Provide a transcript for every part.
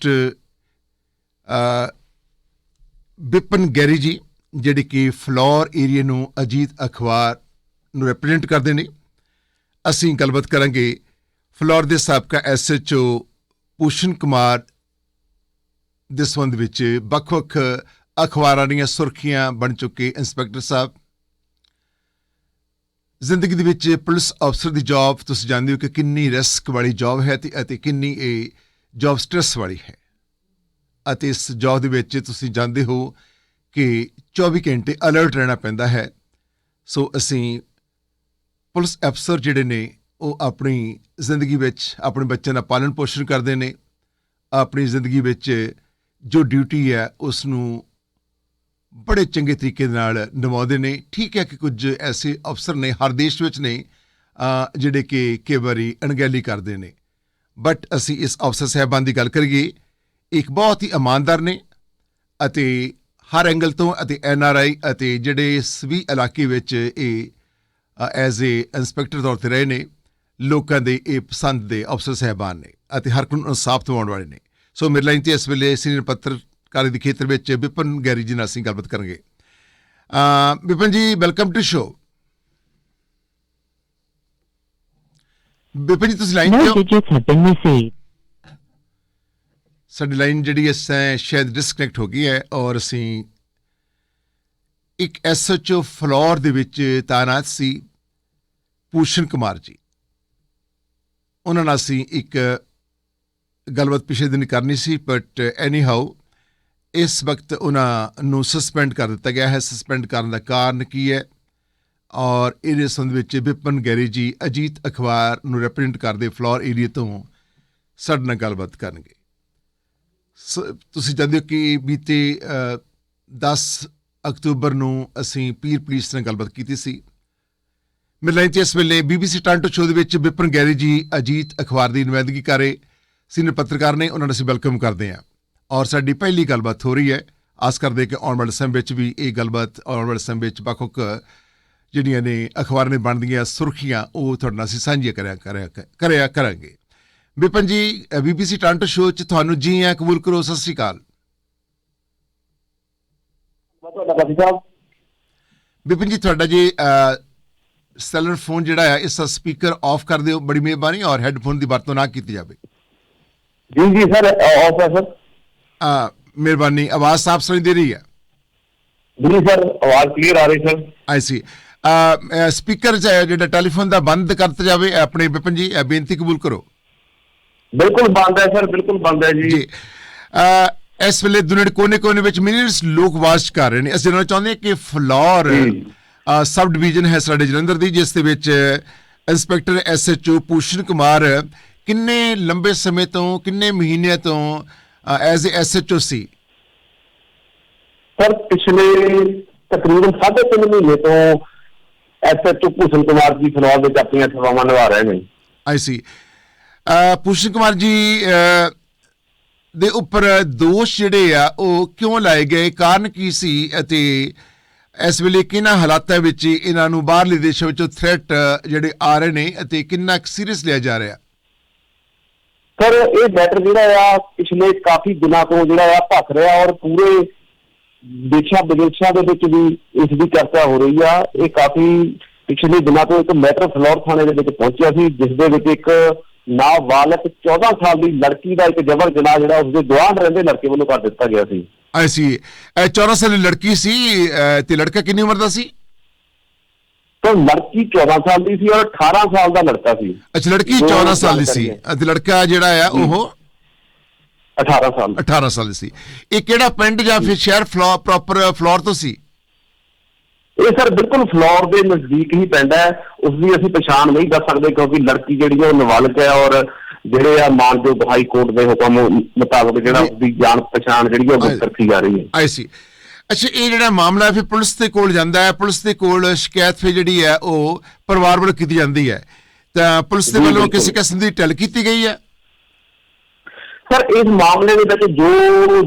Journalist ਅ Garry ਜੀ ਜਿਹੜੇ ਕਿ ਫਲੋਰ ਏਰੀਆ ਨੂੰ ਅਜੀਤ ਅਖਬਾਰ ਨੂੰ ਰਿਪਰੈਜ਼ੈਂਟ ਕਰਦੇ ਨੇ। ਅਸੀਂ ਗੱਲਬਾਤ ਕਰਾਂਗੇ ਫਲੋਰ ਦੇ ਸਾਬਕਾ ਐਸਐਚਓ ਪੂਸ਼ਨ ਕੁਮਾਰ ਦੇ ਸੰਬੰਧ ਵਿੱਚ। ਵੱਖ-ਵੱਖ ਅਖਬਾਰਾਂ ਦੀਆਂ ਸੁਰਖੀਆਂ ਬਣ ਚੁੱਕੇ ਇੰਸਪੈਕਟਰ ਸਾਹਿਬ। ਜ਼ਿੰਦਗੀ ਦੇ ਵਿੱਚ ਪੁਲਿਸ ਅਫਸਰ ਦੀ ਜੌਬ ਤੁਸੀਂ ਜਾਣਦੇ ਹੋ ਕਿ ਕਿੰਨੀ ਰਿਸਕ ਵਾਲੀ ਜੌਬ ਹੈ ਤੇ ਅਤੇ ਕਿੰਨੀ ਇਹ ਜੌਬ ਸਟ੍ਰੈਸ ਵਾਲੀ ਹੈ। ਅਤੇ ਇਸ ਜੌਬ ਦੇ ਵਿੱਚ ਤੁਸੀਂ ਜਾਣਦੇ ਹੋ ਕਿ 24 ਘੰਟੇ ਅਲਰਟ ਰਹਿਣਾ ਪੈਂਦਾ ਹੈ। ਸੋ ਅਸੀਂ ਪੁਲਿਸ ਅਫਸਰ ਜਿਹੜੇ ਨੇ, ਉਹ ਆਪਣੀ ਜ਼ਿੰਦਗੀ ਵਿੱਚ, ਆਪਣੇ ਬੱਚਿਆਂ ਦਾ ਪਾਲਣ ਪੋਸ਼ਣ ਕਰਦੇ ਨੇ। ਆਪਣੀ ਜ਼ਿੰਦਗੀ ਵਿੱਚ ਜੋ ਡਿਊਟੀ ਹੈ ਉਸ ਨੂੰ ਬੜੇ ਚੰਗੇ ਤਰੀਕੇ ਨਾਲ ਨਿਭਾਉਂਦੇ ਨੇ। ਠੀਕ ਹੈ ਕਿ ਕੁਝ ਐਸੇ ਅਫਸਰ ਨੇ, ਹਰ ਦੇਸ਼ ਵਿੱਚ ਨੇ ਜਿਹੜੇ ਕਿ ਕਈ ਵਾਰੀ ਅਣਗਹਿਲੀ ਕਰਦੇ ਨੇ। ਬਟ ਅਸੀਂ ਇਸ ਅਫਸਰ ਸਾਹਿਬਾਨ ਦੀ ਗੱਲ ਕਰੀਏ, ਇੱਕ ਬਹੁਤ ਹੀ ਇਮਾਨਦਾਰ ਨੇ ਅਤੇ ਹਰ ਐਂਗਲ ਤੋਂ ਅਤੇ ਐਨ ਆਰ ਆਈ ਅਤੇ ਜਿਹੜੇ ਸਵੀ ਇਲਾਕੇ ਵਿੱਚ ਇਹ ਐਜ਼ ਏ ਇੰਸਪੈਕਟਰ ਤੌਰ ਤੇ ਰਹੇ ਨੇ, ਲੋਕਾਂ ਦੇ ਇਹ ਪਸੰਦ ਦੇ ਅਫਸਰ ਸਹਿਬਾਨ ਨੇ ਅਤੇ ਹਰ ਨੂੰ ਇਨਸਾਫ ਦਿਵਾਉਣ ਵਾਲੇ ਨੇ। ਸੋ ਮੇਰੇ ਲਾਈਨ ਤੇ ਇਸ ਵੇਲੇ ਸੀਨੀਅਰ ਪੱਤਰਕਾਰੀ ਦੇ ਖੇਤਰ ਵਿੱਚ ਵਿਪਨ ਗੈਰੀ ਜੀ ਨਾਲ ਅਸੀਂ ਗੱਲਬਾਤ ਕਰਾਂਗੇ। ਅ, ਵਿਪਨ ਜੀ welcome to show Vipan ji ਤੁਸੀਂ ਲਾਈਨ No ਤੇ digits have been received. ਸਾਡੀ ਲਾਈਨ ਜਿਹੜੀ ਹੈ ਸ਼ਾਇਦ ਡਿਸਕਨੈਕਟ ਹੋ ਗਈ ਹੈ ਔਰ ਅਸੀਂ ਇੱਕ ਐਸਐਚਓ ਫਲੋਰ ਦੇ ਵਿੱਚ ਤਾਇਨਾਤ ਸੀ ਪੂਸ਼ਨ ਕੁਮਾਰ ਜੀ। ਉਹਨਾਂ ਨਾਲ ਅਸੀਂ ਇੱਕ ਗੱਲਬਾਤ ਪਿਛਲੇ ਦਿਨ ਕਰਨੀ ਸੀ ਬਟ ਐਨੀ ਹਾਊ ਇਸ ਵਕਤ ਉਹਨਾਂ ਨੂੰ ਸਸਪੈਂਡ ਕਰ ਦਿੱਤਾ ਗਿਆ ਹੈ। ਸਸਪੈਂਡ ਕਰਨ ਦਾ ਕਾਰਨ ਕੀ ਹੈ? ਔਰ ਇਹਦੇ ਸੰਬੰਧ ਵਿੱਚ ਵਿਪਨ ਗੈਰੀ ਜੀ ਅਜੀਤ ਅਖਬਾਰ ਨੂੰ ਰਿਪਰੈਜ਼ੈਂਟ ਕਰਦੇ ਫਲੋਰ ਏਰੀਆ ਤੋਂ ਸਾਡੇ ਨਾਲ ਗੱਲਬਾਤ ਕਰਨਗੇ। ਸ- ਤੁਸੀਂ ਜਾਣਦੇ ਹੋ ਕਿ ਬੀਤੇ ਅ, 10 ਅਕਤੂਬਰ ਨੂੰ ਅਸੀਂ ਪੀਰ ਪੁਲਿਸ ਨਾਲ ਗੱਲਬਾਤ ਕੀਤੀ ਸੀ। ਮੇਰੇ ਲਾਈਨ 'ਚ ਇਸ ਵੇਲੇ ਬੀਬੀਸੀ ਟਾਂਟੋ ਸ਼ੋਅ ਦੇ ਵਿੱਚ ਵਿਪਨ ਗੈਰੀ ਜੀ ਅਜੀਤ ਅਖਬਾਰ ਦੀ ਨੁਮਾਇੰਦਗੀ ਕਰ ਰਹੇ ਸੀਨੀਅਰ ਪੱਤਰਕਾਰ ਨੇ ਉਹਨਾਂ ਨੂੰ ਅਸੀਂ ਵੈਲਕਮ ਕਰਦੇ ਹਾਂ। ਔਰ ਸਾਡੀ ਪਹਿਲੀ ਗੱਲਬਾਤ ਹੋ ਰਹੀ ਹੈ। ਆਸ ਕਰਦੇ ਕਿ ਆਉਣ ਵਾਲੇ ਸਮੇਂ ਵਿੱਚ ਵੀ ਇਹ ਗੱਲਬਾਤ ਆਉਣ ਵਾਲੇ ਸਮੇਂ ਵਿੱਚ ਵੱਖ-ਵੱਖ ਜਿਹੜੀਆਂ ਨੇ ਅਖਬਾਰ ਨੇ ਬਣਦੀਆਂ ਸੁਰਖੀਆਂ ਉਹ ਤੁਹਾਡੇ ਨਾਲ ਅਸੀਂ ਸਾਂਝੀਆਂ ਕਰਿਆ ਕਰਿਆ ਕਰਾਂਗੇ। ਵਿਪਨ ਜੀ ਬੀਬੀਸੀ ਟਾਂਟੋ ਸ਼ੋਅ 'ਚ ਤੁਹਾਨੂੰ ਜੀ ਆਇਆਂ ਕਬੂਲ ਕਰੋ ਸਤਿ ਸ਼੍ਰੀ ਅਕਾਲ। ਵਿਪਨ ਜੀ ਤੁਹਾਡਾ ਜੀ ਸੈਲਰ ਫੋਨ ਜਿਹੜਾ ਹੈ ਇਸ ਦਾ ਸਪੀਕਰ ਆਫ ਕਰ ਦਿਓ ਬੜੀ ਮਿਹਰਬਾਨੀ ਔਰ ਹੈੱਡਫੋਨ ਦੀ ਵਰਤੋਂ ਨਾ ਕੀਤੀ ਜਾਵੇ। ਜੀ ਜੀ ਸਰ ਆਫ ਹੈ ਸਰ। ਅ, ਮਿਹਰਬਾਨੀ ਆਵਾਜ਼ ਸਾਫ਼ ਸੁਣਾਈ ਦੇ ਰਹੀ ਹੈ? ਜੀ ਸਰ ਆਵਾਜ਼ ਕਲੀਅਰ ਆ ਰਹੀ ਸਰ। ਆਈ ਸੀ ਸਪੀਕਰ ਜਿਹੜਾ ਟੈਲੀਫੋਨ ਦਾ ਬੰਦ ਕਰਤਾ ਜਾਵੇ ਆਪਣੇ ਵਿਪਨ ਜੀ ਬੇਨਤੀ ਕਬੂਲ ਕਰੋ। ਬਿਲਕੁਲ ਬੰਦ ਹੈ ਸਰ ਬਿਲਕੁਲ ਬੰਦ ਹੈ ਜੀ। ਇਸ ਵੇਲੇ ਦੁਨੀਆ ਦੇ ਕੋਨੇ-ਕੋਨੇ ਵਿੱਚ ਮਿਲੀਅਨਸ ਲੋਕ ਵਾਚ ਕਰ ਰਹੇ ਨੇ। ਅਸੀਂ ਜਾਣਨਾ ਚਾਹੁੰਦੇ ਹਾਂ ਕਿ ਫਲੋਰ ਸਬ ਡਿਵੀਜ਼ਨ ਹੈ ਸਾਡੇ ਜਲੰਧਰ ਦੀ ਜਿਸ ਦੇ ਵਿੱਚ ਇੰਸਪੈਕਟਰ ਐਸਐਚਓ ਪੂਸ਼ਨ ਕੁਮਾਰ ਕਿੰਨੇ ਲੰਬੇ ਸਮੇਂ ਤੋਂ ਕਿੰਨੇ ਮਹੀਨਿਆਂ ਤੋਂ ਐਜ਼ ਏ ਐਸਐਚਓ ਸੀ? ਸਰ ਪਿਛਲੇ ਤਕਰੀਬਨ 3.5 ਮਹੀਨੇ ਤੋਂ ਐਸਐਚਓ ਭੂਸ਼ਣ ਕੁਮਾਰ ਜੀ ਫਲੋਰ ਵਿੱਚ ਆਪਣੀਆਂ ਸੇਵਾਵਾਂ ਨਿਭਾ ਰਹੇ ਨੇ। ਆਈ ਸੀ ਪੂਸ਼ਨ ਕੁਮਾਰ ਜੀ ਦੇ ਉੱਪਰ ਦੋਸ਼ ਜਿਹੜੇ ਆ ਉਹ ਕਿਉਂ ਲਾਏ ਗਏ? ਕਾਰਨ ਕੀ ਸੀ? ਅਤੇ ਇਸ ਵੇਲੇ ਕਿਹਨਾਂ ਹਾਲਾਤਾਂ ਵਿੱਚ ਇਹਨਾਂ ਨੂੰ ਬਾਹਰਲੇ ਦੇਸ਼ਾਂ ਵਿੱਚੋਂ ਥ੍ਰੈਟ ਜਿਹੜੇ ਆ ਰਹੇ ਨੇ ਅਤੇ ਕਿੰਨਾ ਸੀਰੀਅਸ ਲਿਆ ਜਾ ਰਿਹਾ? ਸਰ ਇਹ ਮੈਟਰ ਜਿਹੜਾ ਆ ਪਿਛਲੇ ਕਾਫੀ ਦਿਨਾਂ ਤੋਂ ਜਿਹੜਾ ਆ ਭਖ ਰਿਹਾ ਔਰ ਪੂਰੇ ਦੇਸ਼ਾਂ ਵਿਦੇਸ਼ਾਂ ਦੇ ਵਿੱਚ ਵੀ ਇਸ ਦੀ ਚਰਚਾ ਹੋ ਰਹੀ ਆ। ਇਹ ਕਾਫੀ ਪਿਛਲੇ ਦਿਨਾਂ ਤੋਂ ਇੱਕ ਮੈਟਰ ਫਲੋਰ ਥਾਣੇ ਦੇ ਵਿੱਚ ਪਹੁੰਚਿਆ ਸੀ ਜਿਸ ਦੇ ਵਿੱਚ ਇੱਕ ਨਾਬਾਲਗ 14 ਸਾਲ ਦੀ ਲੜਕੀ ਦਾ ਇੱਕ ਜਬਰ ਜਨਾਹ ਜਿਹੜਾ ਉਸਦੇ ਗੁਆਂਢ ਰਹਿੰਦੇ ਲੜਕੇ ਵੱਲੋਂ ਕਰ ਦਿੱਤਾ ਗਿਆ ਸੀ। ਆਈ ਸੀ ਇਹ 14 ਸਾਲ ਦੀ ਲੜਕੀ ਸੀ ਤੇ ਲੜਕਾ ਕਿੰਨੀ ਉਮਰ ਦਾ ਸੀ? ਤਾਂ ਲੜਕੀ 14 ਸਾਲ ਦੀ ਸੀ ਔਰ 18 ਸਾਲ ਦਾ ਲੜਕਾ ਸੀ। ਅੱਛਾ ਲੜਕੀ ਦੋ 14 ਸਾਲ ਦੀ ਸੀ। ਅਤੇ ਲੜਕਾ ਜਿਹੜਾ ਆ ਉਹ 18 ਸਾਲ 18 ਸਾਲ ਦੀ ਸੀ। ਇਹ ਕਿਹੜਾ ਪਿੰਡ ਜਾਂ ਫਿਰ ਸ਼ਹਿਰ ਫਲੋਰ ਪ੍ਰੋਪਰ ਫਲੋਰ ਤੋਂ ਸੀ? ਇਹ ਸਰ ਬਿਲਕੁਲ ਫਲੋਰ ਦੇ ਨਜ਼ਦੀਕ ਹੀ ਪੈਂਦਾ ਹੈ। ਉਸ ਦੀ ਅਸੀਂ ਪਛਾਣ ਨਹੀਂ ਕਰ ਸਕਦੇ ਕਿਉਂਕਿ ਲੜਕੀ ਜਿਹੜੀ ਉਹ ਨਾਬਾਲਗ ਹੈ ਔਰ ਜਿਹੜੇ ਆ ਮਾਨਯੋਗ ਹਾਈ ਕੋਰਟ ਦੇ ਹੁਕਮ ਮੁਤਾਬਕ ਜਿਹੜਾ। ਉਸ ਦੀ ਜਾਣ ਪਛਾਣ ਜਿਹੜੀ ਉਹ ਗੁਪਤ ਰੱਖੀ ਜਾ ਰਹੀ ਹੈ। ਆਈ ਸੀ। ਅੱਛਾ ਇਹ ਜਿਹੜਾ ਮਾਮਲਾ ਹੈ ਫਿਰ ਪੁਲਿਸ ਦੇ ਕੋਲ ਜਾਂਦਾ ਹੈ। ਪੁਲਿਸ ਦੇ ਕੋਲ ਸ਼ਿਕਾਇਤ ਫਿਰ ਜਿਹੜੀ ਹੈ ਉਹ ਪਰਿਵਾਰ ਵੱਲੋਂ ਕੀਤੀ ਜਾਂਦੀ ਹੈ। ਤਾਂ ਪੁਲਿਸ ਦੇ ਵੱਲੋਂ। ਕਿਸੇ ਕਿਸਮ ਦੀ ਟੈਲ ਕੀਤੀ ਗਈ ਹੈ? ਸਰ ਇਸ ਮਾਮਲੇ ਦੇ ਵਿੱਚ ਜੋ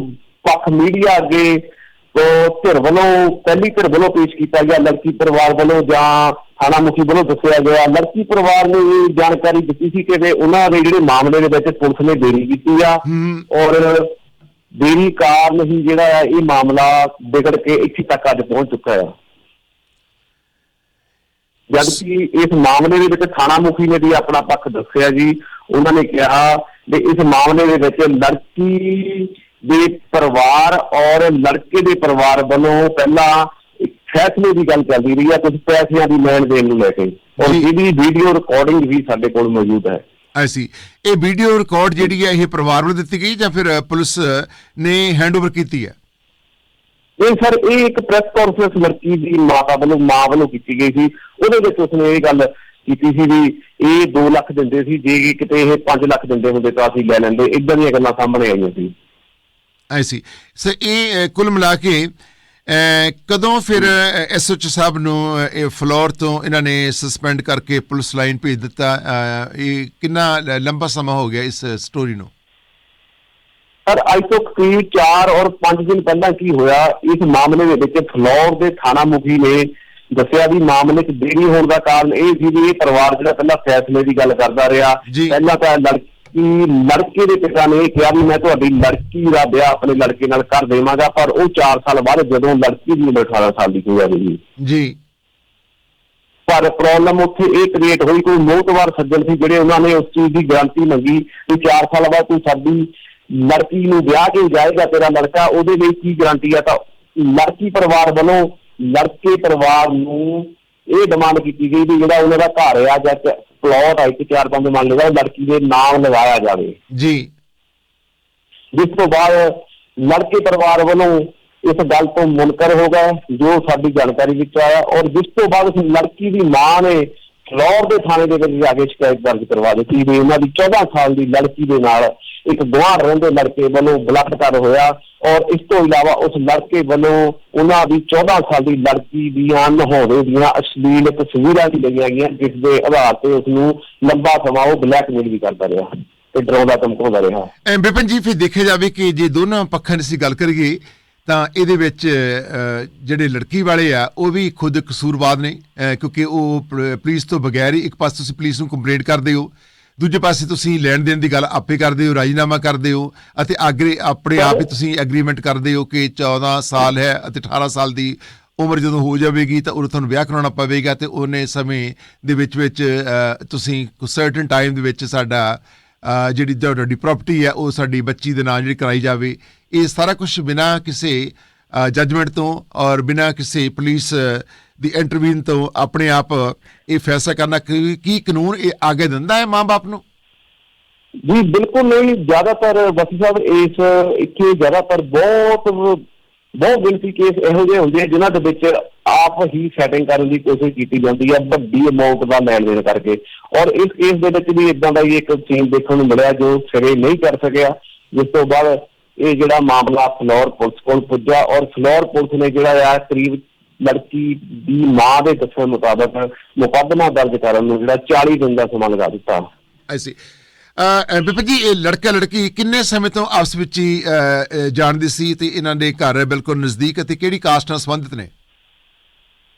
ਪੱਖ ਮੀਡੀਆ ਅੱਗੇ ਤੋਂ ਧਿਰ ਵੱਲੋਂ ਪਹਿਲੀ ਧਿਰ ਵੱਲੋਂ ਪੇਸ਼ ਕੀਤਾ ਗਿਆ ਲੜਕੀ ਪਰਿਵਾਰ ਵੱਲੋਂ ਜਾਂ ਥਾਣਾ ਮੁਖੀ ਵੱਲੋਂ ਦੱਸਿਆ ਗਿਆ ਲੜਕੀ ਪਰਿਵਾਰ ਨੇ ਇਹ ਜਾਣਕਾਰੀ ਦਿੱਤੀ ਸੀ ਕਿ ਉਹਨਾਂ ਦੇ ਜਿਹੜੇ ਮਾਮਲੇ ਦੇ ਵਿੱਚ ਪੁਲਿਸ ਨੇ ਦੇਰੀ ਕੀਤੀ ਆ ਹੂੰ। ਔਰ ਦੇਰੀ ਕਾਰਨ ਹੀ ਜਿਹੜਾ ਆ ਇਹ ਮਾਮਲਾ ਵਿਗੜ ਕੇ ਇੱਥੇ ਤੱਕ ਅੱਜ ਪਹੁੰਚ ਚੁੱਕਾ ਆ। ਜਦ ਕਿ ਇਸ ਮਾਮਲੇ ਦੇ ਵਿੱਚ ਥਾਣਾ ਮੁਖੀ ਨੇ ਵੀ ਆਪਣਾ ਪੱਖ ਦੱਸਿਆ ਜੀ। ਉਹਨਾਂ ਨੇ ਕਿਹਾ ਵੀ ਇਸ ਮਾਮਲੇ ਦੇ ਵਿੱਚ ਲੜਕੀ ਦੇ ਪਰਿਵਾਰ ਔਰ ਲੜਕੇ ਦੇ ਪਰਿਵਾਰ ਵੱਲੋਂ ਪਹਿਲਾਂ ਫੈਸਲੇ ਦੀ ਗੱਲ ਚੱਲਦੀ ਰਹੀ ਹੈ ਕੁਝ ਪੈਸਿਆਂ ਦੀ ਲੈਣ ਦੇਣ ਨੂੰ ਲੈ ਕੇ। ਔਰ। ਇਹਦੀ ਵੀਡੀਓ ਰਿਕਾਰਡਿੰਗ ਵੀ ਸਾਡੇ ਕੋਲ ਮੌਜੂਦ ਹੈ। ਐਸੀ ਇਹ ਵੀਡੀਓ ਰਿਕਾਰਡ ਜਿਹੜੀ ਹੈ ਇਹ ਪਰਿਵਾਰ ਨੂੰ ਦਿੱਤੀ ਗਈ ਜਾਂ ਫਿਰ ਪੁਲਿਸ ਨੇ ਹੈਂਡਓਵਰ ਕੀਤੀ ਹੈ? ਇਹ ਸਰ, ਇਹ ਇੱਕ ਪ੍ਰੈਸ ਕਾਨਫਰੰਸ ਲੜਕੀ ਦੀ ਮਾਤਾ ਵੱਲੋਂ, ਮਾਂ ਵੱਲੋਂ ਕੀਤੀ ਗਈ ਸੀ। ਉਹਦੇ ਵਿੱਚ ਉਸਨੇ ਇਹ ਗੱਲ ਕੀਤੀ ਸੀ ਵੀ ਇਹ 2 ਲੱਖ ਦਿੰਦੇ ਸੀ, ਜੇ ਕਿਤੇ ਇਹ 5 ਲੱਖ ਦਿੰਦੇ ਹੁੰਦੇ ਤਾਂ ਅਸੀਂ ਲੈ ਲੈਂਦੇ। ਇਦਾਂ ਦੀਆਂ ਗੱਲਾਂ ਸਾਹਮਣੇ ਆਈਆਂ ਸੀ। ਐਸੀ ਸੋ ਇਹ ਕੁੱਲ ਮਿਲਾ ਕੇ ਕਦੋਂ ਫਿਰ ਐਸਓਚ ਸਾਹਿਬ ਨੂੰ ਇਹ ਫਲੋਰ ਤੋਂ ਇਹਨਾਂ ਨੇ ਸਸਪੈਂਡ ਕਰਕੇ ਪੁਲਿਸ ਲਾਈਨ ਭੇਜ ਦਿੱਤਾ? ਇਹ ਕਿੰਨਾ ਲੰਬਾ ਸਮਾਂ ਹੋ ਗਿਆ ਇਸ ਸਟੋਰੀ ਨੂੰ? ਪਰ ਅੱਜ ਤੋਂ ਕਰੀਬ 4 ਔਰ 5 ਦਿਨ ਪਹਿਲਾਂ ਕੀ ਹੋਇਆ? ਇਸ ਮਾਮਲੇ ਦੇ ਵਿੱਚ ਫਲੋਰ ਦੇ ਥਾਣਾ ਮੁਖੀ ਨੇ ਦੱਸਿਆ ਵੀ ਮਾਮਲੇ 'ਚ ਦੇਰੀ ਹੋਣ ਦਾ ਕਾਰਨ ਇਹ ਸੀ ਵੀ ਇਹ ਪਰਿਵਾਰ ਜਿਹੜਾ ਪਹਿਲਾਂ ਫੈਸਲੇ ਦੀ ਗੱਲ ਕਰਦਾ ਰਿਹਾ। ਪਹਿਲਾਂ ਤਾਂ ਲੜਕੀ ਲੜਕੇ ਦੇ ਪਿਤਾ ਨੇ ਕਿਹਾ ਵੀ ਮੈਂ ਤੁਹਾਡੀ ਲੜਕੀ ਦਾ ਵਿਆਹ ਆਪਣੇ ਲੜਕੇ ਨਾਲ ਕਰ ਦੇਵਾਂਗਾ ਪਰ ਉਹ 4 ਸਾਲ ਬਾਅਦ ਜਦੋਂ ਲੜਕੀ ਦੀ ਉਮਰ 18 ਸਾਲ ਦੀ ਹੋ ਜਾਵੇਗੀ। ਜੀ। ਪਰ ਪ੍ਰੋਬਲਮ ਉੱਥੇ ਇਹ ਕ੍ਰੀਏਟ ਹੋਈ ਕੋਈ ਮੋਹਤਵਾਰ ਸੱਜਣ ਸੀ ਜਿਹੜੇ ਉਹਨਾਂ ਨੇ ਉਸ ਚੀਜ਼ ਦੀ ਗਾਰੰਟੀ ਮੰਗੀ ਕਿ 4 ਸਾਲ ਬਾਅਦ ਤੂੰ ਸਾਡੀ ਲੜਕੀ ਨੂੰ ਵਿਆਹ ਕੇ ਜਾਏਗਾ ਤੇਰਾ ਲੜਕਾ ਉਹਦੇ ਲਈ ਕੀ ਗਾਰੰਟੀ ਆ? ਤਾਂ ਲੜਕੀ ਪਰਿਵਾਰ ਵੱਲੋਂ ਲੜਕੇ ਪਰਿਵਾਰ ਨੂੰ ਇਹ ਡਿਮਾਂਡ ਕੀਤੀ ਗਈ ਵੀ ਜਿਹੜਾ ਉਹਨਾਂ ਦਾ ਘਰ ਆ ਜਾਂ ਪਲਾਟ ਆ ਇੱਕ ਚਾਰ ਪੰਜ ਮੰਨ ਲਗਾ ਲੜਕੀ ਦੇ ਨਾਮ ਲਗਾਇਆ ਜਾਵੇ। ਜੀ। ਜਿਸ ਤੋਂ ਬਾਅਦ ਲੜਕੇ ਪਰਿਵਾਰ ਵੱਲੋਂ ਇਸ ਗੱਲ ਤੋਂ ਮੁਨਕਰ ਹੋ ਗਏ ਜੋ ਸਾਡੀ ਜਾਣਕਾਰੀ ਵਿੱਚ ਆਇਆ ਔਰ ਜਿਸ ਤੋਂ ਬਾਅਦ ਉਸ ਲੜਕੀ ਦੀ ਮਾਂ ਨੇ ਫਲੋਰ ਦੇ ਥਾਣੇ ਦੇ ਵਿੱਚ ਜਾ ਕੇ ਸ਼ਿਕਾਇਤ ਦਰਜ ਕਰਵਾ ਦਿੱਤੀ ਵੀ ਉਹਨਾਂ ਦੀ 14 ਸਾਲ ਦੀ ਲੜਕੀ ਦੇ ਨਾਲ ਇੱਕ ਗੁਆਂਢ ਰਹਿੰਦੇ ਲੜਕੇ ਵੱਲੋਂ ਬਲਾਤਕਾਰ ਹੋਇਆ ਔਰ ਇਸ ਤੋਂ ਇਲਾਵਾ ਉਸ ਲੜਕੇ ਵੱਲੋਂ ਉਹਨਾਂ ਦੀ 14 ਸਾਲ ਦੀ ਲੜਕੀ ਦੀਆਂ ਨਹਾਉਣੇ ਦੀਆਂ ਅਸ਼ਲੀਲ ਤਸਵੀਰਾਂ ਵੀ ਲਈਆਂ ਗਈਆਂ, ਜਿਸ ਦੇ ਆਧਾਰ ਤੇ ਉਸ ਨੂੰ ਲੰਬਾ ਸਮਾਂ ਉਹ ਬਲੈਕਮੇਲ ਵੀ ਕਰਦਾ ਰਿਹਾ ਤੇ ਡਰਾਉਂਦਾ ਧਮਕਾਉਂਦਾ ਰਿਹਾ। ਐ ਵਿਪਨ ਜੀ, ਫਿਰ ਦੇਖਿਆ ਜਾਵੇ ਕਿ ਜੇ ਦੋਨਾਂ ਪੱਖਾਂ ਦੀ ਅਸੀਂ ਗੱਲ ਕਰੀਏ ਤਾਂ ਇਹਦੇ ਵਿੱਚ ਜਿਹੜੇ ਲੜਕੀ ਵਾਲੇ ਆ ਉਹ ਵੀ ਖੁਦ ਕਸੂਰਵਾਦ ਨੇ ਕਿਉਂਕਿ ਉਹ ਪ- ਪੁਲਿਸ ਤੋਂ ਬਗੈਰ ਹੀ ਇੱਕ ਪਾਸੇ ਤੁਸੀਂ ਪੁਲਿਸ ਨੂੰ ਕੰਪਲੇਂਟ ਕਰਦੇ ਹੋ ਦੂਜੇ ਪਾਸੇ ਤੁਸੀਂ ਲੈਣ ਦੇਣ ਦੀ ਗੱਲ ਆਪੇ ਕਰਦੇ ਹੋ ਰਾਜੀਨਾਮਾ ਕਰਦੇ ਹੋ ਅਤੇ ਆਗਰੇ ਆਪਣੇ ਆਪ ਹੀ ਤੁਸੀਂ ਐਗਰੀਮੈਂਟ ਕਰਦੇ ਹੋ ਕਿ 14 ਸਾਲ ਹੈ ਅਤੇ 18 ਸਾਲ ਦੀ ਉਮਰ ਜਦੋਂ ਹੋ ਜਾਵੇਗੀ ਤਾਂ ਉਦੋਂ ਤੁਹਾਨੂੰ ਵਿਆਹ ਕਰਾਉਣਾ ਪਵੇਗਾ ਤੇ ਉਹਨੇ ਸਮੇਂ ਦੇ ਵਿੱਚ ਵਿੱਚ ਅ, ਤੁਸੀਂ ਸਰਟਨ ਟਾਈਮ ਦੇ ਵਿੱਚ ਸਾਡਾ ਜਿਹੜੀ ਤੁਹਾਡੀ ਪ੍ਰਾਪਰਟੀ ਹੈ ਉਹ ਸਾਡੀ ਬੱਚੀ ਦੇ ਨਾਂ ਜਿਹੜੀ ਕਰਾਈ ਜਾਵੇ ਇਹ ਸਾਰਾ ਕੁਝ ਬਿਨਾ ਕਿਸੇ ਜੱਜਮੈਂਟ ਤੋਂ ਔਰ ਬਿਨਾ ਕਿਸੇ ਪੁਲਿਸ ਦੀ ਇੰਟਰਵੀਨ ਤੋਂ ਆਪਣੇ ਆਪ ਇਹ ਫੈਸਲਾ ਕਰਨਾ ਕੀ ਕਾਨੂੰਨ ਇਹ ਆਗੇ ਦਿੰਦਾ ਹੈ ਮਾਂ-ਬਾਪ ਨੂੰ? ਜੀ, ਬਿਲਕੁਲ ਨਹੀਂ। ਜ਼ਿਆਦਾਤਰ ਵਸੀ ਸਾਹਿਬ, ਇਸ ਇੱਥੇ ਜ਼ਿਆਦਾਤਰ ਬਹੁਤ ਬਹੁਤ ਗਿਣਤੀ ਕੇਸ ਇਹੋ ਜਿਹੇ ਹੁੰਦੇ ਆ ਜਿਨ੍ਹਾਂ ਦੇ ਵਿੱਚ ਆਪ ਹੀ ਸੈਟਿੰਗ ਕਰਨ ਦੀ ਕੋਸ਼ਿਸ਼ ਕੀਤੀ ਜਾਂਦੀ ਹੈ ਵੱਡੀ ਅਮਾਉਂਟ ਦਾ ਲੈਣ ਦੇਣ ਕਰਕੇ। ਔਰ ਇਸ ਕੇਸ ਦੇ ਵਿੱਚ ਵੀ ਇਦਾਂ ਦਾ ਹੀ ਇੱਕ ਸੀਨ ਦੇਖਣ ਨੂੰ ਮਿਲਿਆ ਜੋ ਸਿਰੇ ਨਹੀਂ ਕਰ ਸਕਿਆ, ਜਿਸ ਤੋਂ ਬਾਅਦ ਇਹ ਜਿਹੜਾ ਮਾਮਲਾ ਫਲੋਰ ਪੁਲਿਸ ਕੋਲ ਪੁੱਜਾ ਔਰ ਫਲੋਰ ਪੁਲਿਸ ਨੇ ਜਿਹੜਾ ਆ ਕਰੀਬ ਲੜਕੀ ਦੀ ਮਾਂ ਦੇ ਦੱਸਣ ਮੁਤਾਬਕ ਮੁਕੱਦਮਾ ਦਰਜ ਕਰਨ ਨੂੰ ਜਿਹੜਾ 40 ਦਿਨ ਦਾ ਸਮਾਂ ਲਗਾ ਦਿੱਤਾ। ਐਸੀ ਬਿਪਨ ਜੀ ਇਹ ਲੜਕਾ ਲੜਕੀ ਕਿੰਨੇ ਸਮੇਂ ਤੋਂ ਆਪਸ ਵਿੱਚ ਹੀ ਜਾਣਦੇ ਸੀ ਤੇ ਇਹਨਾਂ ਦੇ ਘਰ ਬਿਲਕੁਲ ਨਜ਼ਦੀਕ ਅਤੇ ਕਿਹੜੀ ਕਾਸਟ ਨਾਲ ਸੰਬੰਧਿਤ ਨੇ?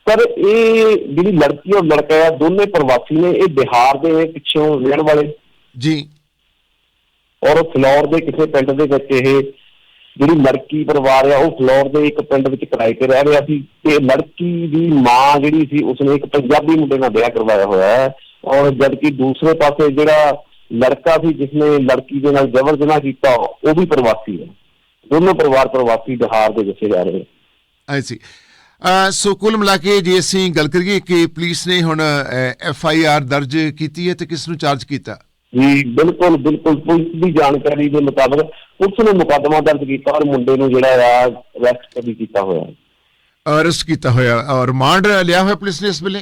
ਪਰ ਇਹ ਜਿਹੜੀ ਲੜਕੀ ਔਰ ਲੜਕਾ ਦੋਨੇ ਪ੍ਰਵਾਸੀ ਨੇ ਇਹ ਬਿਹਾਰ ਦੇ ਪਿੱਛੋਂ ਰਹਿਣ ਵਾਲੇ। ਜੀ। ਔਰ ਫਲੋਰ ਦੇ ਕਿਸੇ ਪਿੰਡ ਦੇ ਵਿੱਚ ਇਹ ਜਿਹੜੀ ਲੜਕੀ ਪਰਿਵਾਰ ਆ ਉਹ ਫਲੋਰ ਦੇ ਇੱਕ ਪਿੰਡ ਵਿੱਚ ਕਿਰਾਏ ਤੇ ਰਹਿ ਰਿਹਾ ਸੀ ਤੇ ਲੜਕੀ ਦੀ ਮਾਂ ਜਿਹੜੀ ਸੀ ਉਸਨੇ ਇੱਕ ਪੰਜਾਬੀ ਮੁੰਡੇ ਨਾਲ ਵਿਆਹ ਕਰਵਾਇਆ ਹੋਇਆ ਹੈ ਔਰ ਜਦਕਿ ਦੂਸਰੇ ਪਾਸੇ ਜਿਹੜਾ ਲੜਕਾ ਸੀ ਜਿਸਨੇ ਲੜਕੀ ਦੇ ਨਾਲ ਜ਼ਬਰ ਜਨਾਹ ਕੀਤਾ ਉਹ ਵੀ ਪ੍ਰਵਾਸੀ ਹੈ। ਦੋਨੋਂ ਪਰਿਵਾਰ ਪ੍ਰਵਾਸੀ ਬਿਹਾਰ ਦੇ ਦੱਸੇ ਜਾ ਰਹੇ ਐਸੀ ਅ, ਸੋ ਕੁੱਲ ਮਿਲਾ ਕੇ ਜੇ ਅਸੀਂ ਗੱਲ ਕਰੀਏ ਕਿ ਪੁਲਿਸ ਨੇ ਹੁਣ ਐਫ ਆਈ ਆਰ ਦਰਜ ਕੀਤੀ ਹੈ ਤੇ ਕਿਸ ਨੂੰ ਚਾਰਜ ਕੀਤਾ? ਜੀ ਬਿਲਕੁਲ ਬਿਲਕੁਲ ਪੁਲਿਸ ਦੀ ਜਾਣਕਾਰੀ ਦੇ ਮੁਤਾਬਕ ਪੁਲਿਸ ਨੇ ਮੁਕੱਦਮਾ ਦਰਜ ਕੀਤਾ ਔਰ ਮੁੰਡੇ ਨੂੰ ਜਿਹੜਾ ਆ ਅਰੈਸਟ ਵੀ ਕੀਤਾ ਹੋਇਆ। ਹੈ ਅਰੈਸਟ ਕੀਤਾ ਹੋਇਆ ਔਰ ਰਿਮਾਂਡ ਲਿਆ ਹੋਇਆ ਪੁਲਿਸ ਨੇ ਇਸ ਵੇਲੇ?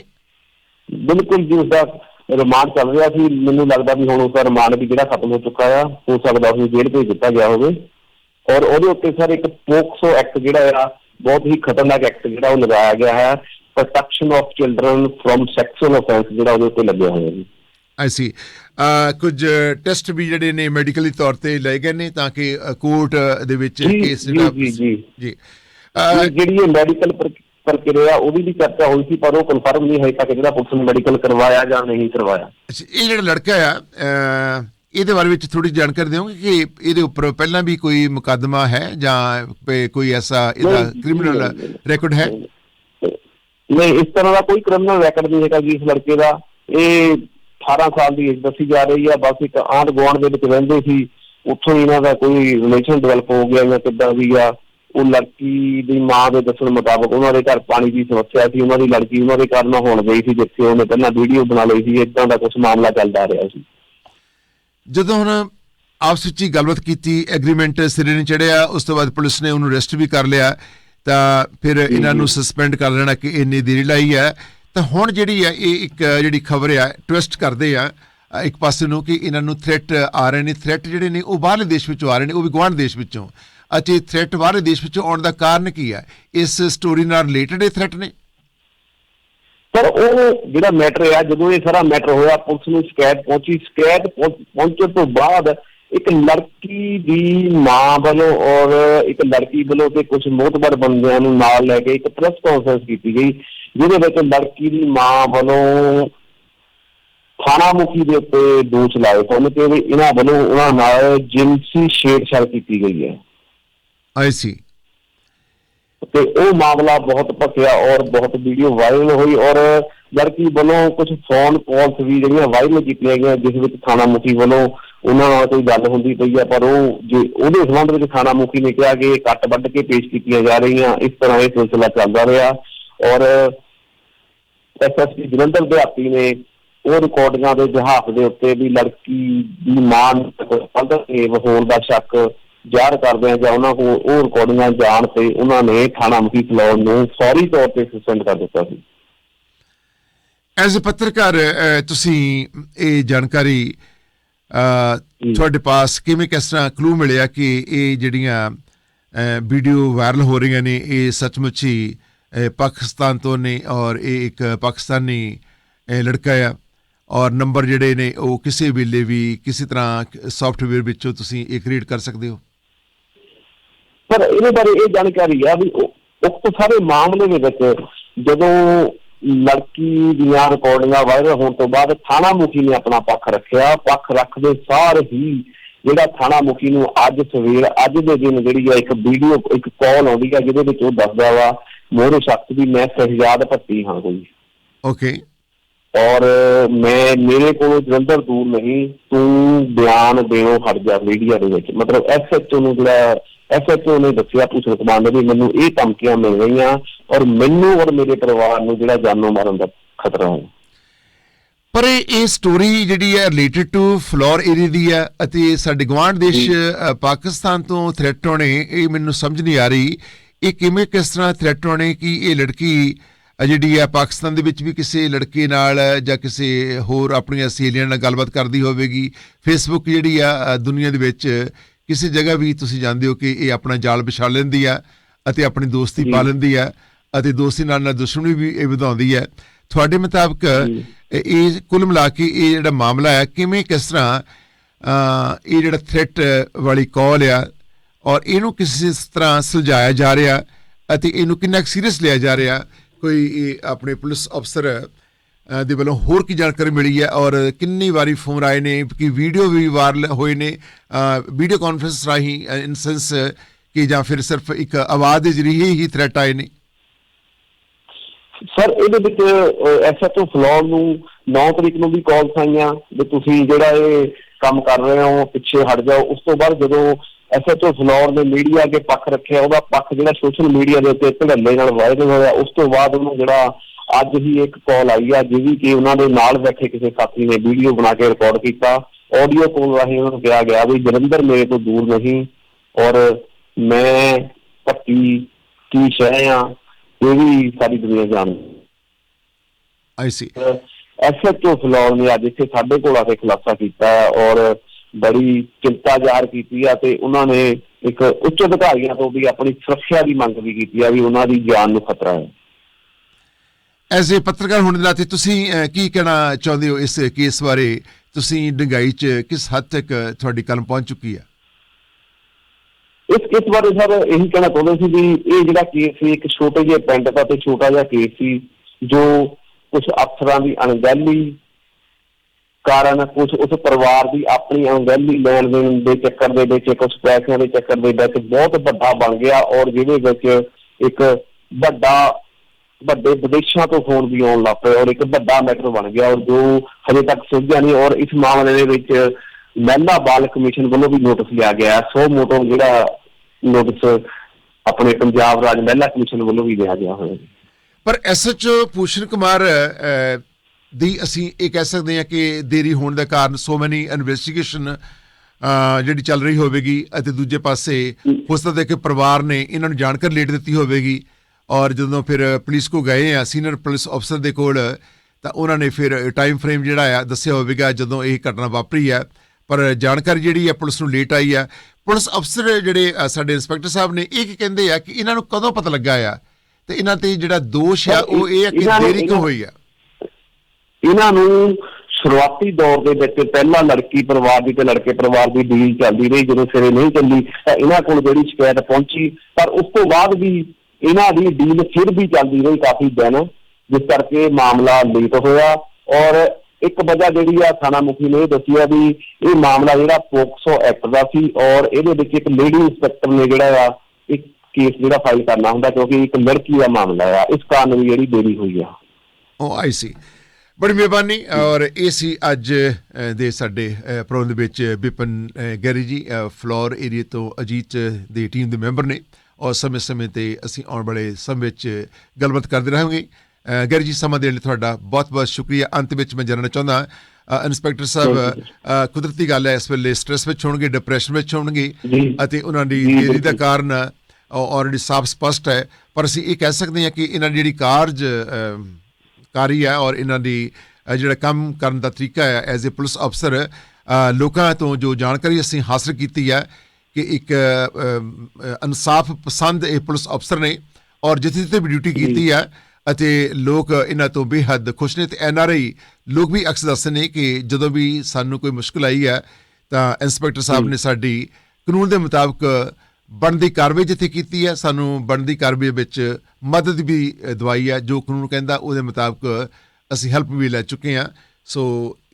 ਬਿਲਕੁਲ ਜੀ ਉਸਦਾ ਰਿਮਾਂਡ ਚੱਲ ਰਿਹਾ ਸੀ। ਮੈਨੂੰ ਲੱਗਦਾ ਵੀ ਹੁਣ ਉਸਦਾ ਰਿਮਾਂਡ ਵੀ ਜਿਹੜਾ ਖਤਮ ਹੋ ਚੁੱਕਾ ਆ ਹੋ ਸਕਦਾ ਉਸ ਨੂੰ ਜੇਲ੍ਹ ਭੇਜ ਦਿੱਤਾ ਗਿਆ ਹੋਵੇ। ਔਰ ਉਹਦੇ ਉੱਤੇ ਸਰ ਇੱਕ ਪੋਕਸੋ ਐਕਟ ਜਿਹੜਾ ਆ ਬਹੁਤ ਹੀ ਖਤਰਨਾਕ ਐਕਟ ਜਿਹੜਾ ਉਹ ਲਗਾਇਆ ਗਿਆ ਹੈ। Protection of children from sexual offence ਜਿਹੜਾ ਉਹਦੇ ਉੱਤੇ ਲੱਗਿਆ ਹੋਇਆ ਐਸੀ ਅ, ਕੁਝ ਟੈਸਟ ਵੀ ਜਿਹੜੇ ਨੇ ਮੈਡੀਕਲੀ ਤੌਰ ਤੇ ਲਏ ਗਏ ਨੇ ਤਾਂ ਕਿ ਕੋਰਟ ਦੇ ਵਿੱਚ ਕੇਸ ਜਿਹੜਾ ਜੀ ਜੀ। ਜੀ। ਜਿਹੜੀ ਇਹ ਮੈਡੀਕਲ ਪ੍ਰਕਿਰਿਆ ਉਹਦੀ ਵੀ ਚਰਚਾ ਹੋਈ ਸੀ ਪਰ ਉਹ ਕਨਫਰਮ ਨਹੀਂ ਹੋਈ ਤੱਕ ਜਿਹੜਾ ਪੁਲਿਸ ਨੇ ਮੈਡੀਕਲ ਕਰਵਾਇਆ ਜਾਂ ਨਹੀਂ ਕਰਵਾਇਆ। ਇਹ ਜਿਹੜਾ ਲੜਕਾ ਆ ਇਹਦੇ ਬਾਰੇ ਵਿੱਚ ਥੋੜੀ ਜਾਣਕਾਰੀ ਦਿਓਗੇ ਕਿ ਇਹਦੇ ਉੱਪਰ ਪਹਿਲਾਂ ਵੀ ਕੋਈ ਮੁਕੱਦਮਾ ਹੈ ਜਾਂ ਕੋਈ- ਐਸਾ ਇਹਦਾ ਕ੍ਰਿਮੀਨਲ। ਰਿਕਾਰਡ ਹੈ? ਨਹੀਂ ਇਸ ਤਰ੍ਹਾਂ ਦਾ ਕੋਈ ਕ੍ਰਿਮੀਨਲ ਰੈਕੋਰਡ ਨਹੀਂ ਹੈਗਾ ਜੀ ਇਸ ਲੜਕੇ ਦਾ। ਇਹ 18 ਸਾਲ ਦੀ ਏਜ ਦੱਸੀ ਜਾ ਰਹੀ ਆ ਬਸ ਇੱਕ ਆਂਢ ਗੁਆਂਢ ਦੇ ਵਿੱਚ ਰਹਿੰਦੇ ਸੀ ਉੱਥੋਂ ਹੀ ਇਹਨਾਂ ਦਾ ਕੋਈ ਰਿਲੇਸ਼ਨ ਡਿਵੈਲਪ ਹੋ ਗਿਆ ਜਾਂ ਕਿੱਦਾਂ ਵੀ ਆ ਉਹ ਲੜਕੀ ਦੀ ਮਾਂ ਦੇ ਦੱਸਣ ਮੁਤਾਬਕ ਉਹਨਾਂ ਦੇ ਘਰ ਪਾਣੀ ਦੀ ਸਮੱਸਿਆ ਸੀ ਉਹਨਾਂ ਦੀ ਲੜਕੀ ਉਹਨਾਂ ਦੇ ਘਰ ਨਾਲ ਹੋਣ ਗਈ ਸੀ ਜਿੱਥੇ ਉਹਨੇ ਪਹਿਲਾਂ ਵੀਡੀਓ ਬਣਾ ਲਈ ਸੀ ਇਦਾਂ ਦਾ ਕੁਝ ਮਾਮਲਾ ਚੱਲਦਾ ਰਿਹਾ ਸੀ। ਜਦੋਂ ਹੁਣ ਆਪਸ ਵਿੱਚ ਹੀ ਗੱਲਬਾਤ ਕੀਤੀ ਐਗਰੀਮੈਂਟ ਸਿਰੇ ਨਹੀਂ ਚੜਿਆ ਉਸ ਤੋਂ ਬਾਅਦ ਪੁਲਿਸ ਨੇ ਉਹਨੂੰ ਅਰੈਸਟ ਵੀ ਕਰ ਲਿਆ ਤਾਂ ਫਿਰ ਇਹਨਾਂ ਨੂੰ ਸਸਪੈਂਡ ਕਰ ਲੈਣਾ ਕਿ ਇੰਨੀ ਦੇਰੀ ਲਾਈ ਹੈ। ਤਾਂ ਹੁਣ ਜਿਹੜੀ ਹੈ ਇਹ ਇੱਕ, ਜਿਹੜੀ ਖਬਰ ਆ ਟਵਿਸਟ ਕਰਦੇ ਆ, ਇੱਕ ਪਾਸੇ ਨੂੰ ਕਿ ਇਹਨਾਂ ਨੂੰ ਥ੍ਰੈਟ ਆ ਰਹੇ ਨੇ ਥ੍ਰੈਟ ਜਿਹੜੇ ਨੇ ਉਹ ਬਾਹਰਲੇ ਦੇਸ਼ ਵਿੱਚੋਂ ਆ ਰਹੇ ਨੇ, ਉਹ ਵੀ ਗੁਆਂਢ ਦੇਸ਼ ਵਿੱਚੋਂ। ਅਤੇ ਥ੍ਰੈਟ ਬਾਹਰਲੇ ਦੇਸ਼ ਵਿੱਚੋਂ ਆਉਣ ਦਾ ਕਾਰਨ ਕੀ ਹੈ ਇਸ ਸਟੋਰੀ ਨਾਲ ਰਿਲੇਟਡ ਇਹ ਥ੍ਰੈਟ ਨੇ? ਪਰ ਉਹ ਜਿਹੜਾ ਮੈਟਰ ਆ, ਜਦੋਂ ਇਹ ਸਾਰਾ ਮੈਟਰ ਹੋਇਆ, ਪੁਲਿਸ ਨੂੰ ਸ਼ਿਕਾਇਤ ਪਹੁੰਚੀ। ਸ਼ਿਕਾਇਤ ਪਹੁੰਚਣ ਤੋਂ ਬਾਅਦ ਇੱਕ ਲੜਕੀ ਦੀ ਮਾਂ ਵੱਲੋਂ ਔਰ ਇੱਕ ਲੜਕੀ ਵੱਲੋਂ ਤੇ ਕੁਝ ਮੋਤਬਰ ਬੰਦਿਆਂ ਨੂੰ ਨਾਲ ਲੈ ਕੇ ਇੱਕ ਪ੍ਰੈਸ ਕਾਨਫਰੰਸ ਕੀਤੀ ਗਈ। ਜਿਹਦੇ ਵਿੱਚ ਲੜਕੀ ਦੀ ਮਾਂ ਵੱਲੋਂ ਥਾਣਾ ਮੁਖੀ ਦੇ ਉੱਤੇ ਦੋਸ਼ ਲਾਏ ਸਨ ਕਿ ਵੀ ਇਹਨਾਂ ਵੱਲੋਂ ਉਹਨਾਂ ਨਾਲ ਜਿਨਸੀ ਛੇੜਛਾੜ ਕੀਤੀ ਗਈ ਹੈ। ਆਈ ਸੀ ਤੇ ਉਹ ਮਾਮਲਾ ਬਹੁਤ ਭਖਿਆ ਔਰ ਬਹੁਤ ਵੀਡੀਓ ਵਾਇਰਲ ਹੋਈ ਔਰ ਲੜਕੀ ਵੱਲੋਂ ਕੁਝ ਫੋਨ ਕਾਲਸ ਵੀ ਜਿਹੜੀਆਂ ਵਾਇਰਲ ਕੀਤੀਆਂ ਗਈਆਂ ਜਿਸ ਵਿੱਚ ਥਾਣਾ ਮੁਖੀ ਵੱਲੋਂ ਉਹਨਾਂ ਨਾਲ ਕੋਈ ਗੱਲ ਹੁੰਦੀ ਪਈ ਆ ਪਰ ਉਹ ਜੇ ਉਹਦੇ ਸੰਬੰਧ ਵਿੱਚ ਥਾਣਾ ਮੁਖੀ ਨੇ ਕਿਹਾ ਕਿ ਇਹ ਕੱਟ ਵੱਢ ਕੇ ਪੇਸ਼ ਕੀਤੀਆਂ ਜਾ ਰਹੀਆਂ ਇਸ ਤਰ੍ਹਾਂ ਇਹ ਸਿਲਸਿਲਾ ਚੱਲਦਾ ਰਿਹਾ। ਔਰ ਐਸਐਸਪੀ ਜਲੰਧਰ ਦੇ ਹਾਪੀ ਨੇ ਉਹ ਰਿਕਾਰਡਿੰਗਾਂ ਦੇ ਜਹਾਜ਼ ਦੇ ਉੱਤੇ ਵੀ ਲੜਕੀ ਦੀ ਮਾਂ ਨੂੰ ਗਲਤ ਸੇਵ ਹੋਣ ਦਾ ਸ਼ੱਕ ਜ਼ਾਹਰ ਕਰਦੇ ਆ ਜਾਂ ਉਹਨਾਂ ਕੋਲ ਉਹ ਰਿਕਾਰਡਿੰਗਾਂ ਜਾਣ ਤੇ ਉਹਨਾਂ ਨੇ ਥਾਣਾ ਮੁਖੀ ਫਲੌਰ ਨੂੰ ਫੌਰੀ ਤੌਰ ਤੇ ਸਸਪੈਂਡ ਕਰ ਦਿੱਤਾ ਸੀ ਐਜ਼ ਅ ਪੱਤਰਕਾਰ ਤੁਸੀਂ ਇਹ ਜਾਣਕਾਰੀ। ਤੁਹਾਡੇ ਪਾਸ ਕਿਵੇਂ ਕਿਸ ਤਰ੍ਹਾਂ ਕਲੂ ਮਿਲਿਆ ਕਿ ਇਹ ਜਿਹੜੀਆਂ ਵੀਡੀਓ ਵਾਇਰਲ ਹੋ ਰਹੀਆਂ ਨੇ ਇਹ ਸੱਚਮੁੱਚ ਹੀ ਪਾਕਿਸਤਾਨ ਤੋਂ ਨੇ ਔਰ ਇਹ ਇੱਕ ਪਾਕਿਸਤਾਨੀ ਲੜਕਾ ਆ। ਔਰ ਨੰਬਰ ਜਿਹੜੇ ਨੇ, ਉਹ ਕਿਸੇ ਵੇਲੇ ਵੀ ਕਿਸੇ ਤਰ੍ਹਾਂ ਸੌਫਟਵੇਅਰ ਵਿੱਚੋਂ ਤੁਸੀਂ ਇਹ ਕ੍ਰੀਏਟ ਕਰ ਸਕਦੇ ਹੋ? ਪਰ ਇਹਦੇ ਬਾਰੇ ਇਹ ਜਾਣਕਾਰੀ ਆ ਵੀ ਉਕਤ ਸਾਰੇ ਮਾਮਲੇ ਦੇ ਵਿੱਚ ਜਦੋਂ ਲੜਕੀ ਦੀਆਂ ਰਿਕਾਰਡਿੰਗਾਂ ਵਾਇਰਲ ਹੋਣ ਤੋਂ ਬਾਅਦ ਥਾਣਾ ਮੁਖੀ ਨੇ ਆਪਣਾ ਪੱਖ ਰੱਖਿਆ। ਪੱਖ ਰੱਖਦੇ ਸਾਰ ਹੀ ਜਿਹੜਾ ਥਾਣਾ ਮੁਖੀ ਨੂੰ ਅੱਜ ਸਵੇਰ, ਅੱਜ ਦੇ ਦਿਨ ਜਿਹੜੀ ਆ ਇੱਕ ਵੀਡੀਓ ਇੱਕ ਕਾਲ ਆਉਂਦੀ ਆ, ਜਿਹਦੇ ਵਿੱਚ ਉਹ ਦੱਸਦਾ ਵਾ ਮੋਹਰੇ ਸ਼ਖਸ ਦੀ ਮੈਂ ਸਹਿਜਾਦ ਭੱਟੀ ਹਾਂ ਕੋਈ। ਓਕੇ ਔਰ ਮੈਂ ਮੇਰੇ ਕੋਲੋਂ ਜਲੰਧਰ ਦੂਰ ਨਹੀਂ ਤੂੰ ਬਿਆਨ ਦੇਣੋਂ ਹਟ ਜਾ ਮੀਡੀਆ ਦੇ ਵਿੱਚ। ਮਤਲਬ ਐਸਐਚਓ ਨੂੰ ਜਿਹੜਾ ਐਸਐਚਓ ਨੇ ਦੱਸਿਆ ਪੁਲਿਸ ਕਮਾਂਡਰ ਵੀ ਮੈਨੂੰ ਇਹ ਧਮਕੀਆਂ ਮਿਲ ਰਹੀਆਂ ਔਰ ਮੈਨੂੰ ਔਰ ਮੇਰੇ ਪਰਿਵਾਰ ਨੂੰ ਜਿਹੜਾ ਜਾਨੋਂ ਮਾਰਨ ਦਾ ਖਤਰਾ ਹੈ। ਪਰ ਇਹ ਸਟੋਰੀ ਜਿਹੜੀ ਹੈ ਰਿਲੇਟਡ ਟੂ ਫਲੋਰ ਏਰੀਆ ਦੀ ਹੈ ਅਤੇ ਸਾਡੇ ਗਵਾਂਢ ਦੇਸ਼ ਪਾਕਿਸਤਾਨ ਤੋਂ ਥ੍ਰੈਟ ਹੋਣੇ ਇਹ ਮੈਨੂੰ ਸਮਝ ਨਹੀਂ ਆ ਰਹੀ ਇਹ ਕਿਵੇਂ ਕਿਸ ਤਰ੍ਹਾਂ ਥ੍ਰੈਟ ਹੋਣੇ ਕਿ ਇਹ ਲੜਕੀ ਜਿਹੜੀ ਹੈ ਪਾਕਿਸਤਾਨ ਦੇ ਵਿੱਚ ਵੀ ਕਿਸੇ ਲੜਕੇ ਨਾਲ ਜਾਂ ਕਿਸੇ ਹੋਰ ਆਪਣੀਆਂ ਸਹੇਲੀਆਂ ਨਾਲ ਗੱਲਬਾਤ ਕਰਦੀ ਹੋਵੇਗੀ ਫੇਸਬੁੱਕ ਜਿਹੜੀ ਆ ਦੁਨੀਆ ਦੇ ਵਿੱਚ ਕਿਸੇ ਜਗ੍ਹਾ ਵੀ ਤੁਸੀਂ ਜਾਣਦੇ ਹੋ ਕਿ ਇਹ ਆਪਣਾ ਜਾਲ ਵਿਛਾ ਲੈਂਦੀ ਆ ਅਤੇ ਆਪਣੀ ਦੋਸਤੀ। ਪਾ ਲੈਂਦੀ ਆ ਅਤੇ ਦੋਸਤੀ ਨਾਲ ਨਾਲ ਦੁਸ਼ਮਣੀ ਵੀ ਇਹ ਵਧਾਉਂਦੀ ਹੈ ਤੁਹਾਡੇ ਮੁਤਾਬਕ। ਇਹ- ਕੁੱਲ ਮਿਲਾ ਕੇ ਇਹ ਜਿਹੜਾ ਮਾਮਲਾ ਹੈ ਕਿਵੇਂ ਕਿਸ ਤਰ੍ਹਾਂ ਇਹ ਜਿਹੜਾ ਥ੍ਰੈਟ ਵਾਲੀ ਕਾਲ ਆ ਔਰ ਇਹਨੂੰ ਕਿਸ ਤਰ੍ਹਾਂ ਸੁਲਝਾਇਆ ਜਾ ਰਿਹਾ ਅਤੇ ਇਹਨੂੰ ਕਿੰਨਾ ਸੀਰੀਅਸ ਲਿਆ ਜਾ ਰਿਹਾ, ਕੋਈ ਆਪਣੇ ਪੁਲਿਸ ਅਫਸਰ ਦੇ ਵੱਲੋਂ ਹੋਰ ਕੀ ਜਾਣਕਾਰੀ ਮਿਲੀ ਹੈ ਔਰ ਕਿੰਨੀ ਵਾਰੀ ਫੋਨ ਆਏ ਨੇ, ਕਿ ਵੀਡੀਓ ਵੀ ਵਾਇਰਲ ਹੋਏ ਨੇ ਵੀਡੀਓ ਕਾਨਫਰੰਸ ਰਾਹੀਂ ਇਨ ਕਿ ਜਾਂ ਫਿਰ ਸਿਰਫ ਇੱਕ ਆਵਾਜ਼ ਦੇ ਜ਼ਰੀਏ ਹੀ ਥ੍ਰੈਟ ਆਏ ਨੇ? ਸਰ ਇਹਦੇ ਵਿੱਚ ਐਸਐਚਓ ਫਲੋਰ ਨੂੰ 9 ਤਰੀਕ ਨੂੰ ਵੀ ਕਾਲਸ ਆਈਆਂ, ਵੀ ਤੁਸੀਂ ਜਿਹੜਾ ਇਹ ਕੰਮ ਕਰ ਰਹੇ ਹੋ, ਪਿੱਛੇ ਹਟ ਜਾਓ। ਉਸ ਤੋਂ ਬਾਅਦ ਜਦੋਂ ਐਸਐਚਓ ਫਲੋਰ ਨੇ ਮੀਡੀਆ ਅੱਗੇ ਪੱਖ ਰੱਖਿਆ ਉਹਦਾ ਪੱਖ ਜਿਹੜਾ ਸੋਸ਼ਲ ਮੀਡੀਆ ਦੇ ਉੱਤੇ ਧੜੱਲੇ ਨਾਲ ਵਾਇਰਲ ਹੋਇਆ ਉਸ ਤੋਂ ਬਾਅਦ ਉਹਨੂੰ ਜਿਹੜਾ ਅੱਜ ਹੀ ਇੱਕ ਕਾਲ ਆਈ ਆ ਜਿਹਦੀ ਕਿ ਉਹਨਾਂ ਦੇ ਨਾਲ ਬੈਠੇ ਕਿਸੇ ਸਾਥੀ ਨੇ ਵੀਡੀਓ ਬਣਾ ਕੇ ਰਿਕਾਰਡ ਕੀਤਾ। ਆਡੀਓ ਕਾਲ ਰਾਹੀਂ ਉਹਨਾਂ ਨੂੰ ਕਿਹਾ ਗਿਆ ਵੀ ਜਲੰਧਰ ਮੇਰੇ ਤੋਂ ਦੂਰ ਨਹੀਂ ਔਰ ਮੈਂ ਭੱਟੀ ਕੀ ਸ਼ਹਿ ਆ ਇਹ ਵੀ ਸਾਰੀ ਦੁਨੀਆ ਜਾਣਦੀ। ਆਈ ਸੀ ਐਸਐਚਓ ਫਲੋਰ ਨੇ ਅੱਜ ਇੱਥੇ ਸਾਡੇ ਕੋਲ ਆ ਕੇ ਖੁਲਾਸਾ ਕੀਤਾ ਔਰ ਬੜੀ ਚਿੰਤਾ ਜ਼ਾਹਰ ਕੀਤੀ ਆ ਤੇ ਉਹਨਾਂ ਨੇ ਇੱਕ ਉੱਚ ਅਧਿਕਾਰੀਆਂ ਤੋਂ ਵੀ ਆਪਣੀ ਸੁਰੱਖਿਆ ਦੀ ਮੰਗ ਵੀ ਕੀਤੀ ਆ ਵੀ ਉਹਨਾਂ ਦੀ ਜਾਨ ਨੂੰ ਖਤਰਾ ਹੈ। ਐਜ਼ ਅ ਪੱਤਰਕਾਰ ਹੋਣ ਦੇ ਨਾਤੇ ਤੁਸੀਂ ਕੀ ਕਹਿਣਾ ਚਾਹੁੰਦੇ ਹੋ ਇਸ ਕੇਸ ਬਾਰੇ? ਤੁਸੀਂ ਡੰਗਾਈ 'ਚ ਕਿਸ ਹੱਦ ਤੱਕ ਤੁਹਾਡੀ ਕਲਮ ਪਹੁੰਚ ਚੁੱਕੀ ਹੈ ਇਸ ਇਸ ਬਾਰੇ ਸਰ ਇਹੀ ਕਹਿਣਾ ਚਾਹੁੰਦੇ ਸੀ ਵੀ ਇਹ ਜਿਹੜਾ ਕੇਸ ਸੀ ਇੱਕ ਛੋਟੇ ਜਿਹੇ ਪਿੰਡ ਦਾ ਤੇ ਛੋਟਾ ਜਿਹਾ ਕੇਸ ਸੀ ਜੋ ਕੁਝ ਅਫਸਰਾਂ ਦੀ ਅਣਗਹਿਲੀ ਕਾਰਨ ਕੁਝ ਉਸ ਪਰਿਵਾਰ ਦੀ ਆਪਣੀ ਅਣਗਹਿਲੀ ਲੈਣ ਦੇਣ ਦੇ ਚੱਕਰ ਦੇ ਵਿੱਚ ਕੁਝ ਪੈਸਿਆਂ ਦੇ ਚੱਕਰ ਦੇ ਵਿੱਚ ਬਹੁਤ ਵੱਡਾ ਬਣ ਗਿਆ ਔਰ ਜਿਹਦੇ ਵਿੱਚ ਇੱਕ ਵੱਡਾ, ਵੱਡੇ ਵਿਦੇਸ਼ਾਂ ਤੋਂ ਫੋਨ ਵੀ ਆਉਣ ਲੱਗ ਪਏ ਔਰ ਇੱਕ ਵੱਡਾ ਮੈਟਰ ਬਣ ਗਿਆ ਔਰ ਜੋ ਹਜੇ ਤੱਕ ਸੁਲਝਿਆ ਨਹੀਂ ਔਰ ਇਸ ਮਾਮਲੇ ਦੇ ਵਿੱਚ ਮਹਿਲਾ ਬਾਲ ਕਮਿਸ਼ਨ ਵੱਲੋਂ ਵੀ ਨੋਟਿਸ ਲਿਆ ਗਿਆ ਸੋ ਮੋਟੋ ਜਿਹੜਾ ਨੋਟਿਸ ਆਪਣੇ ਪੰਜਾਬ ਰਾਜ ਮਹਿਲਾ ਕਮਿਸ਼ਨ ਵੱਲੋਂ ਵੀ ਲਿਆ ਗਿਆ ਹੋਇਆ ਹੈ। ਪਰ ਐਸਐਚਓ ਪੂਸ਼ਨ ਕੁਮਾਰ ਦੀ ਅਸੀਂ ਇਹ ਕਹਿ ਸਕਦੇ ਹਾਂ ਕਿ ਦੇਰੀ ਹੋਣ ਦੇ ਕਾਰਨ ਸੋ ਮੈਨੀ ਇਨਵੈਸਟੀਗੇਸ਼ਨ ਜਿਹੜੀ ਚੱਲ ਰਹੀ ਹੋਵੇਗੀ ਅਤੇ ਦੂਜੇ ਪਾਸੇ ਹੋ ਸਕਦਾ ਕਿ ਪਰਿਵਾਰ ਨੇ ਇਹਨਾਂ ਨੂੰ ਜਾਣਕਾਰੀ ਲੇਟ ਦਿੱਤੀ ਹੋਵੇਗੀ ਔਰ ਜਦੋਂ ਫਿਰ ਪੁਲਿਸ ਕੋ ਗਏ ਆ ਸੀਨੀਅਰ ਪੁਲਿਸ ਅਫਸਰ ਦੇ ਕੋਲ ਤਾਂ ਉਹਨਾਂ ਨੇ ਫਿਰ ਟਾਈਮ ਫਰੇਮ ਜਿਹੜਾ ਆ ਦੱਸਿਆ ਹੋਵੇਗਾ ਜਦੋਂ ਇਹ ਘਟਨਾ ਵਾਪਰੀ ਹੈ ਪਰ ਜਾਣਕਾਰੀ ਜਿਹੜੀ ਹੈ ਪੁਲਿਸ ਨੂੰ ਲੇਟ ਆਈ ਹੈ ਪੁਲਿਸ ਅਫਸਰ ਜਿਹੜੇ ਸਾਡੇ ਇੰਸਪੈਕਟਰ ਸਾਹਿਬ ਨੇ ਇਹ ਕੀ ਕਹਿੰਦੇ ਆ ਕਿ ਇਹਨਾਂ ਨੂੰ ਕਦੋਂ ਪਤਾ ਲੱਗਾ ਆ? ਤੇ ਇਹਨਾਂ ਤੇ ਜਿਹੜਾ ਦੋਸ਼ ਆ ਉਹ ਇਹ ਹੈ ਕਿ ਦੇਰੀ ਕਿਉਂ ਹੋਈ ਆ? ਇਹਨਾਂ ਨੂੰ ਸ਼ੁਰੂਆਤੀ ਦੌਰ ਦੇ ਵਿੱਚ ਪਹਿਲਾਂ ਲੜਕੀ ਪਰਿਵਾਰ ਦੀ ਤੇ ਲੜਕੇ ਪਰਿਵਾਰ ਦੀ ਡੀਲ ਚੱਲਦੀ ਰਹੀ, ਜਦੋਂ ਸਿਰੇ ਨਹੀਂ ਚੱਲੀ, ਤਾਂ ਇਹਨਾਂ ਕੋਲ ਜਿਹੜੀ ਸ਼ਿਕਾਇਤ ਪਹੁੰਚੀ। ਪਰ ਉਸ ਤੋਂ ਬਾਅਦ ਵੀ ਇਹਨਾਂ ਦੀ ਡੀਲ ਫਿਰ ਵੀ ਚੱਲਦੀ ਰਹੀ ਕਾਫੀ ਦਿਨ, ਜਿਸ ਕਰਕੇ ਮਾਮਲਾ ਲੇਟ ਹੋਇਆ। ਔਰ ਇੱਕ ਵਜ੍ਹਾ ਜਿਹੜੀ ਆ, ਥਾਣਾ ਮੁਖੀ ਨੇ ਇਹ ਦੱਸੀ ਆ ਵੀ ਇਹ ਮਾਮਲਾ ਜਿਹੜਾ ਪੋਕਸੋ ਐਕਟ ਦਾ ਸੀ ਔਰ ਇਹਦੇ ਵਿੱਚ ਇੱਕ ਲੇਡੀ ਇੰਸਪੈਕਟਰ ਨੇ ਜਿਹੜਾ ਆ, ਇੱਕ ਕੇਸ ਜਿਹੜਾ ਫਾਈਲ ਕਰਨਾ ਹੁੰਦਾ, ਕਿਉਂਕਿ ਇੱਕ ਲੜਕੀ ਦਾ ਮਾਮਲਾ ਆ। ਇਸ ਕਾਰਨ ਵੀ ਜਿਹੜੀ ਦੇਰੀ ਹੋਈ ਆ। ਉਹ ਆਈ ਸੀ। ਬੜੀ ਮਿਹਰਬਾਨੀ ਔਰ ਇਹ ਸੀ ਅੱਜ ਦੇ ਸਾਡੇ ਪ੍ਰੋਗਰਾਮ ਦੇ ਵਿੱਚ Vipan Garry ji floor area ਤੋਂ ਅਜੀਤ ਦੀ ਟੀਮ ਦੇ ਮੈਂਬਰ ਨੇ ਔਰ ਸਮੇਂ-ਸਮੇਂ ਤੇ ਅਸੀਂ ਆਉਣ ਵਾਲੇ ਸਮੇਂ ਵਿੱਚ ਗੱਲਬਾਤ ਕਰਦੇ ਰਹਾਂਗੇ ਗੈਰੀ ਜੀ ਸਮਾਂ ਦੇਣ ਲਈ ਤੁਹਾਡਾ ਬਹੁਤ-ਬਹੁਤ ਸ਼ੁਕਰੀਆ ਅੰਤ ਵਿੱਚ ਮੈਂ ਜਾਣਨਾ ਚਾਹੁੰਦਾ ਅ, ਇੰਸਪੈਕਟਰ ਸਾਹਿਬ ਕੁਦਰਤੀ ਗੱਲ ਹੈ ਇਸ ਵੇਲੇ ਸਟ੍ਰੈਸ ਵਿੱਚ ਹੋਣਗੇ ਡਿਪਰੈਸ਼ਨ ਵਿੱਚ ਹੋਣਗੇ। ਅਤੇ ਉਹਨਾਂ ਦੀ ਦੇਰੀ ਦਾ। ਕਾਰਨ ਆਲਰੇਡੀ ਸਾਫ਼ ਸਪਸ਼ਟ ਹੈ ਪਰ ਅਸੀਂ ਇਹ ਕਹਿ ਸਕਦੇ ਹਾਂ ਕਿ ਇਹਨਾਂ ਦੀ ਜਿਹੜੀ ਕਾਰਜ ਕਾਰੀ ਹੈ ਔਰ ਇਹਨਾਂ ਦੀ ਜਿਹੜਾ ਕੰਮ ਕਰਨ ਦਾ ਤਰੀਕਾ ਹੈ ਐਜ਼ ਅ ਪੁਲਿਸ ਅਫਸਰ ਲੋਕਾਂ ਤੋਂ ਜੋ ਜਾਣਕਾਰੀ ਅਸੀਂ ਹਾਸਲ ਕੀਤੀ ਹੈ ਕਿ ਇੱਕ ਇਨਸਾਫ ਪਸੰਦ ਇਹ ਪੁਲਿਸ ਅਫਸਰ ਨੇ ਔਰ ਜਿੱਥੇ ਜਿੱਥੇ ਵੀ ਡਿਊਟੀ ਕੀਤੀ ਹੈ ਅਤੇ ਲੋਕ ਇਹਨਾਂ ਤੋਂ ਬੇਹੱਦ ਖੁਸ਼ ਨੇ ਤੇ ਐਨਆਰਆਈ ਲੋਕ ਵੀ ਅਕਸਰ ਦੱਸਦੇ ਨੇ ਕਿ ਜਦੋਂ ਵੀ ਸਾਨੂੰ ਕੋਈ ਮੁਸ਼ਕਲ ਆਈ ਹੈ ਤਾਂ ਇੰਸਪੈਕਟਰ ਸਾਹਿਬ ਨੇ ਸਾਡੀ ਕਾਨੂੰਨ ਦੇ ਮੁਤਾਬਕ ਬਣਦੀ ਕਾਰਵਾਈ ਜਿੱਥੇ ਕੀਤੀ ਹੈ, ਸਾਨੂੰ ਬਣਦੀ ਕਾਰਵਾਈ ਵਿੱਚ ਮਦਦ ਵੀ ਦਵਾਈ ਹੈ, ਜੋ ਕਾਨੂੰਨ ਕਹਿੰਦਾ ਉਹਦੇ ਮੁਤਾਬਕ ਅਸੀਂ ਹੈਲਪ ਵੀ ਲੈ ਚੁੱਕੇ ਹਾਂ। ਸੋ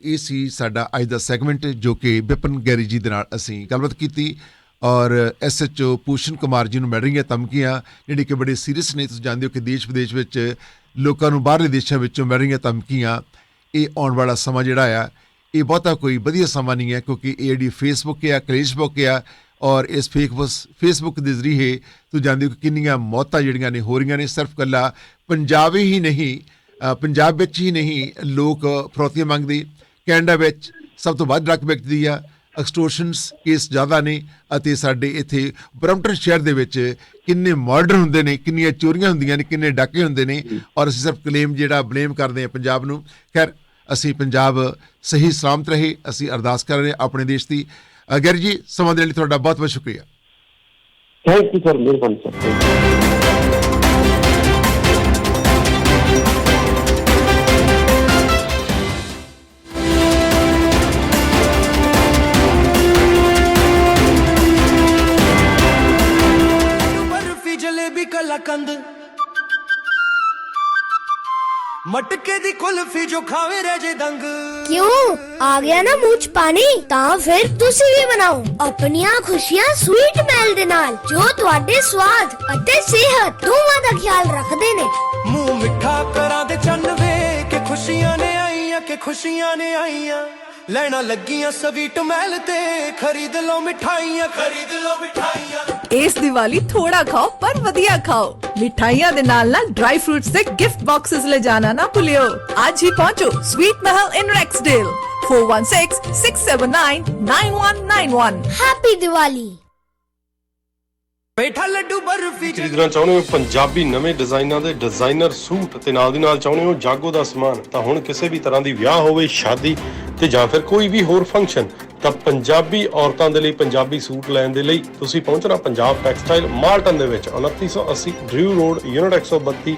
ਇਹ ਸੀ ਸਾਡਾ ਅੱਜ ਦਾ ਸੈਗਮੈਂਟ ਜੋ ਕਿ ਵਿਪਨ ਗੈਰੀ ਜੀ ਦੇ ਨਾਲ ਅਸੀਂ ਗੱਲਬਾਤ ਕੀਤੀ ਔਰ ਐਸਐਚਓ ਪੂਸ਼ਨ ਕੁਮਾਰ ਜੀ ਨੂੰ ਮਿਲ ਰਹੀਆਂ ਧਮਕੀਆਂ, ਜਿਹੜੀ ਕਿ ਬੜੇ ਸੀਰੀਅਸ ਨੇ। ਤੁਸੀਂ ਜਾਣਦੇ ਹੋ ਕਿ ਦੇਸ਼ ਵਿਦੇਸ਼ ਵਿੱਚ ਲੋਕਾਂ ਨੂੰ ਬਾਹਰਲੇ ਦੇਸ਼ਾਂ ਵਿੱਚੋਂ ਮਿਲ ਰਹੀਆਂ ਧਮਕੀਆਂ, ਇਹ ਆਉਣ ਵਾਲਾ ਸਮਾਂ ਜਿਹੜਾ ਆ, ਇਹ ਬਹੁਤਾ ਕੋਈ ਵਧੀਆ ਸਮਾਂ ਨਹੀਂ ਹੈ ਕਿਉਂਕਿ ਇਹ ਜਿਹੜੀ ਫੇਸਬੁੱਕ ਆ ਕਲੇਸ਼ਬੁੱਕ ਆ ਔਰ ਇਸ ਫੇਸਬੁੱਕ ਦੇ ਜ਼ਰੀਏ ਤੁਸੀਂ ਜਾਣਦੇ ਹੋ ਕਿ ਕਿੰਨੀਆਂ ਮੌਤਾਂ ਜਿਹੜੀਆਂ ਨੇ ਹੋ ਰਹੀਆਂ ਨੇ ਸਿਰਫ ਕੱਲਾ ਪੰਜਾਬ ਹੀ ਨਹੀਂ ਪੰਜਾਬ ਵਿੱਚ ਹੀ ਨਹੀਂ ਲੋਕ ਫਰੋਤੀਆਂ ਮੰਗਦੇ। ਕੈਨੇਡਾ ਵਿੱਚ ਸਭ ਤੋਂ ਵੱਧ ਡਰਗ ਵਿਕਦੀ ਆ ਐਕਸਟੋਰਸ਼ਨਸ ਕੇਸ ਜ਼ਿਆਦਾ ਨੇ ਅਤੇ ਸਾਡੇ ਇੱਥੇ ਬਰਮਟਨ ਸ਼ਹਿਰ ਦੇ ਵਿੱਚ ਕਿੰਨੇ ਮਰਡਰ ਹੁੰਦੇ ਨੇ ਕਿੰਨੀਆਂ ਚੋਰੀਆਂ ਹੁੰਦੀਆਂ ਨੇ ਕਿੰਨੇ ਡਾਕੇ ਹੁੰਦੇ ਨੇ ਔਰ ਅਸੀਂ ਸਿਰਫ ਕਲੇਮ ਜਿਹੜਾ ਬਲੇਮ ਕਰਦੇ ਹਾਂ ਪੰਜਾਬ ਨੂੰ। ਖੈਰ ਅਸੀਂ ਪੰਜਾਬ ਸਹੀ ਸਲਾਮਤ ਰਹੇ ਅਸੀਂ ਅਰਦਾਸ ਕਰ ਰਹੇ ਆਪਣੇ ਦੇਸ਼ ਦੀ। ਅਗਰ ਜੀ ਸਮਾਂ ਦੇਣ ਲਈ ਤੁਹਾਡਾ ਬਹੁਤ ਬਹੁਤ ਸ਼ੁਕਰੀਆ ਥੈਂਕ ਯੂ ਸਰ ਮਿਹਰਬਾਨੀ ਸਰ ਬਰਫੀ ਮਟਕੇ ਦੀ ਕੁਲਫੀ ਜੋ ਖਾਵੇ ਰਹਿ ਜੇ ਦੰਗ। ਕਿਉਂ? ਆ ਗਿਆ ਨਾ ਮੂੰਹ ਚ ਪਾਣੀ ਤਾਂ ਫਿਰ ਤੁਸੀਂ ਵੀ ਬਣਾਓ। ਆਪਣੀਆਂ ਖੁਸ਼ੀਆਂ ਸਵੀਟ ਮੈਲ ਦੇ ਨਾਲ ਜੋ ਤੁਹਾਡੇ ਸਵਾਦ ਅਤੇ ਸਿਹਤ ਦੋਵਾਂ ਦਾ ਖਿਆਲ ਰੱਖਦੇ ਨੇ। ਮੂੰਹ ਮਿੱਠਾ ਕਰਾਂ ਦੇ ਚੰਨ ਵੇ ਕਿ ਖੁਸ਼ੀਆਂ ਨੇ ਆਈਆਂ ਕਿ ਖੁਸ਼ੀਆਂ ਨੇ ਆਈਆਂ। ਲੈਣਾ ਲੱਗੀਆਂ ਸਵੀਟ ਮਹਿਲ ਤੇ। ਖਰੀਦ ਲਓ ਮਿਠਾਈਆਂ ਖਰੀਦ ਲਓ ਮਿਠਾਈਆਂ। ਇਸ ਦੀਵਾਲੀ ਥੋੜਾ ਖਾਓ ਪਰ ਵਧੀਆ ਖਾਓ। ਮਿਠਾਈਆਂ ਦੇ ਨਾਲ ਨਾਲ ਡਰਾਈ ਫਰੂਟਸ ਦੇ ਗਿਫਟ ਬਾਕਸਸ ਲੈ ਜਾਣਾ ਨਾ ਭੁੱਲਿਓ। ਅੱਜ ਹੀ ਪਹੁੰਚੋ sweet Mahal in Rexdale 4166799191 happy Diwali ਬੈਠਾ ਲੱਡੂ ਬਰਫੀ ਖਰੀਦਣਾ ਚਾਹੁੰਦੇ ਹੋ ਪੰਜਾਬੀ ਨਵੇਂ ਡਿਜ਼ਾਈਨਾਂ ਦੇ ਡਿਜ਼ਾਈਨਰ ਸੂਟ ਤੇ ਨਾਲ ਦੀ ਨਾਲ ਚਾਹੁੰਦੇ ਹੋ ਜਾਗੋ ਦਾ ਸਮਾਨ ਤਾਂ ਹੁਣ ਕਿਸੇ ਵੀ ਤਰ੍ਹਾਂ ਦੀ ਵਿਆਹ ਹੋਵੇ ਸ਼ਾਦੀ ਤੇ ਜਾਂ ਫਿਰ ਕੋਈ ਵੀ ਹੋਰ ਫੰਕਸ਼ਨ ਤਾਂ ਪੰਜਾਬੀ ਔਰਤਾਂ ਦੇ ਲਈ ਪੰਜਾਬੀ ਸੂਟ ਲੈਣ ਦੇ ਲਈ ਤੁਸੀਂ ਪਹੁੰਚਣਾ ਪੰਜਾਬ ਟੈਕਸਟਾਈਲ ਮਾਰਟਨ ਦੇ ਵਿੱਚ 2980 ਡਰਿਊ ਰੋਡ ਯੂਨਿਟ 132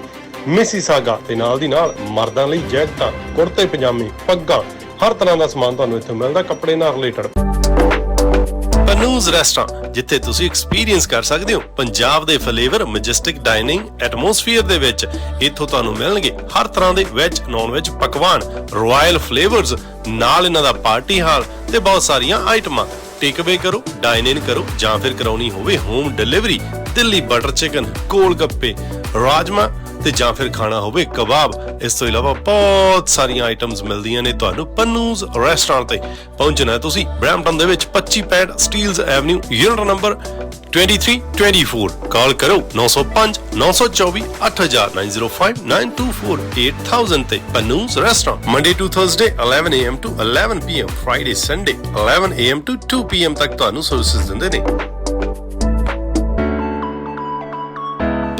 ਮਿਸੀਸਾਗਾ ਤੇ ਨਾਲ ਦੀ ਨਾਲ ਮਰਦਾਂ ਲਈ ਜੈਕਟਾਂ ਕੁੜਤੇ ਪਜਾਮੇ ਪੱਗਾਂ ਹਰ ਤਰ੍ਹਾਂ ਦਾ ਸਮਾਨ ਤੁਹਾਨੂੰ ਇੱਥੇ ਮਿਲਦਾ ਕੱਪੜੇ ਨਾਲ ਰਿਲੇਟਡ ਪਨੂਜ਼ ਰੈਸਟੋਰੈਂਟ ਜਿੱਥੇ ਤੁਸੀਂ ਐਕਸਪੀਰੀਅੰਸ ਕਰ ਸਕਦੇ ਹੋ ਪੰਜਾਬ ਦੇ ਫਲੇਵਰ ਮੈਜੈਸਟਿਕ ਡਾਈਨਿੰਗ ਐਟਮੋਸਫੀਅਰ ਦੇ ਵਿੱਚ। ਇੱਥੋਂ ਤੁਹਾਨੂੰ ਮਿਲਣਗੇ ਹਰ ਤਰ੍ਹਾਂ ਦੇ ਵੈਜ ਨੌਨ ਵੈਜ ਪਕਵਾਨ ਰਾਇਲ ਫਲੇਵਰਸ ਨਾਲ ਇਹਨਾਂ ਦਾ ਪਾਰਟੀ ਹਾਲ ਤੇ ਬਹੁਤ ਸਾਰੀਆਂ ਆਈਟਮਾਂ ਟੇਕ ਅਵੇ ਕਰੋ ਡਾਈਨ ਇਨ ਕਰੋ ਜਾਂ ਫਿਰ ਕਰਾਉਣੀ ਹੋਵੇ home delivery Delhi butter chicken ਕੋਲ ਗੱਪੇ ਰਾਜਮਾ ਤੇ ਜਾਂ ਫਿਰ ਖਾਣਾ ਹੋਵੇ ਕਬਾਬ। ਇਸ ਤੋਂ ਇਲਾਵਾ ਬਹੁਤ ਸਾਰੀਆਂ ਆਈਟਮਸ ਮਿਲਦੀਆਂ ਨੇ ਤੁਹਾਨੂੰ ਪੰਨੂਜ਼ ਰੈਸਟੋਰੈਂਟ ਤੇ। ਪਹੁੰਚਣਾ ਹੈ ਤੁਸੀਂ ਬ੍ਰੈਂਪਟਨ ਦੇ ਵਿੱਚ 25 Steeles avenue unit number 2324 call ਕਰੋ 905 924 8000 905 924 8000 ਤੇ Pannu's restaurant Monday to Thursday 11 am to 11 pm Friday Sunday 11 am to 2 pm ਤੱਕ ਤੁਹਾਨੂੰ ਸਰਵਿਸਿਜ਼ ਦਿੰਦੇ ਨੇ।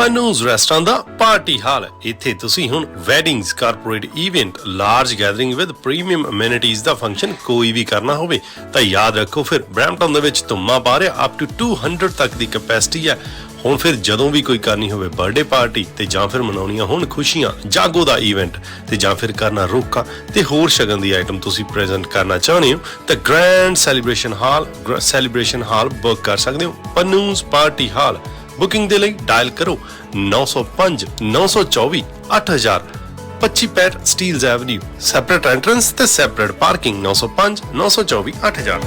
ਪਨੂਜ਼ ਰੈਸਟੋਰੈਂਟ ਦਾ ਪਾਰਟੀ ਹਾਲ। ਹੈ ਇੱਥੇ ਤੁਸੀਂ ਹੁਣ weddings corporate event large gathering with premium amenities the function ਕੋਈ ਵੀ ਕਰਨਾ ਹੋਵੇ, ਤਾਂ ਯਾਦ ਰੱਖੋ ਫਿਰ ਬ੍ਰੈਂਪਟਨ ਦੇ ਵਿੱਚ ਧੁੰਮਾ ਪਾ ਰਿਹਾ ਅਪ ਟੂ 200 ਤੱਕ ਦੀ ਕੈਪੈਸਿਟੀ ਹੈ। ਹੁਣ ਫਿਰ ਜਦੋਂ ਵੀ ਕੋਈ ਕਰਨੀ ਹੋਵੇ ਬਰਥਡੇ ਪਾਰਟੀ ਤੇ ਜਾਂ ਫਿਰ ਮਨਾਉਣੀਆਂ ਹੋਣ ਖੁਸ਼ੀਆਂ, ਜਾਗੋ ਦਾ ਇਵੈਂਟ ਤੇ ਜਾਂ ਫਿਰ ਕਰਨਾ ਰੋਕਾ ਤੇ ਹੋਰ ਸ਼ਗਨ ਦੀ ਆਈਟਮ ਤੁਸੀਂ ਪ੍ਰੈਜ਼ੈਂਟ ਕਰਨਾ ਚਾਹੁੰਦੇ ਹੋ, ਤਾਂ grand celebration hall celebration hall book ਕਰ ਸਕਦੇ ਹੋ। ਪਨੂਜ਼ ਪਾਰਟੀ ਹਾਲ ਬੁਕਿੰਗ ਦੇ ਲਈ ਡਾਇਲ ਕਰੋ 905 924 8000 25 ਪੈਟ ਐਵਨਿਊ ਸੈਪਰੇਟ ਐਂਟਰੈਂਸ ਤੇ ਸੈਪਰੇਟ ਪਾਰਕਿੰਗ 905 924 8000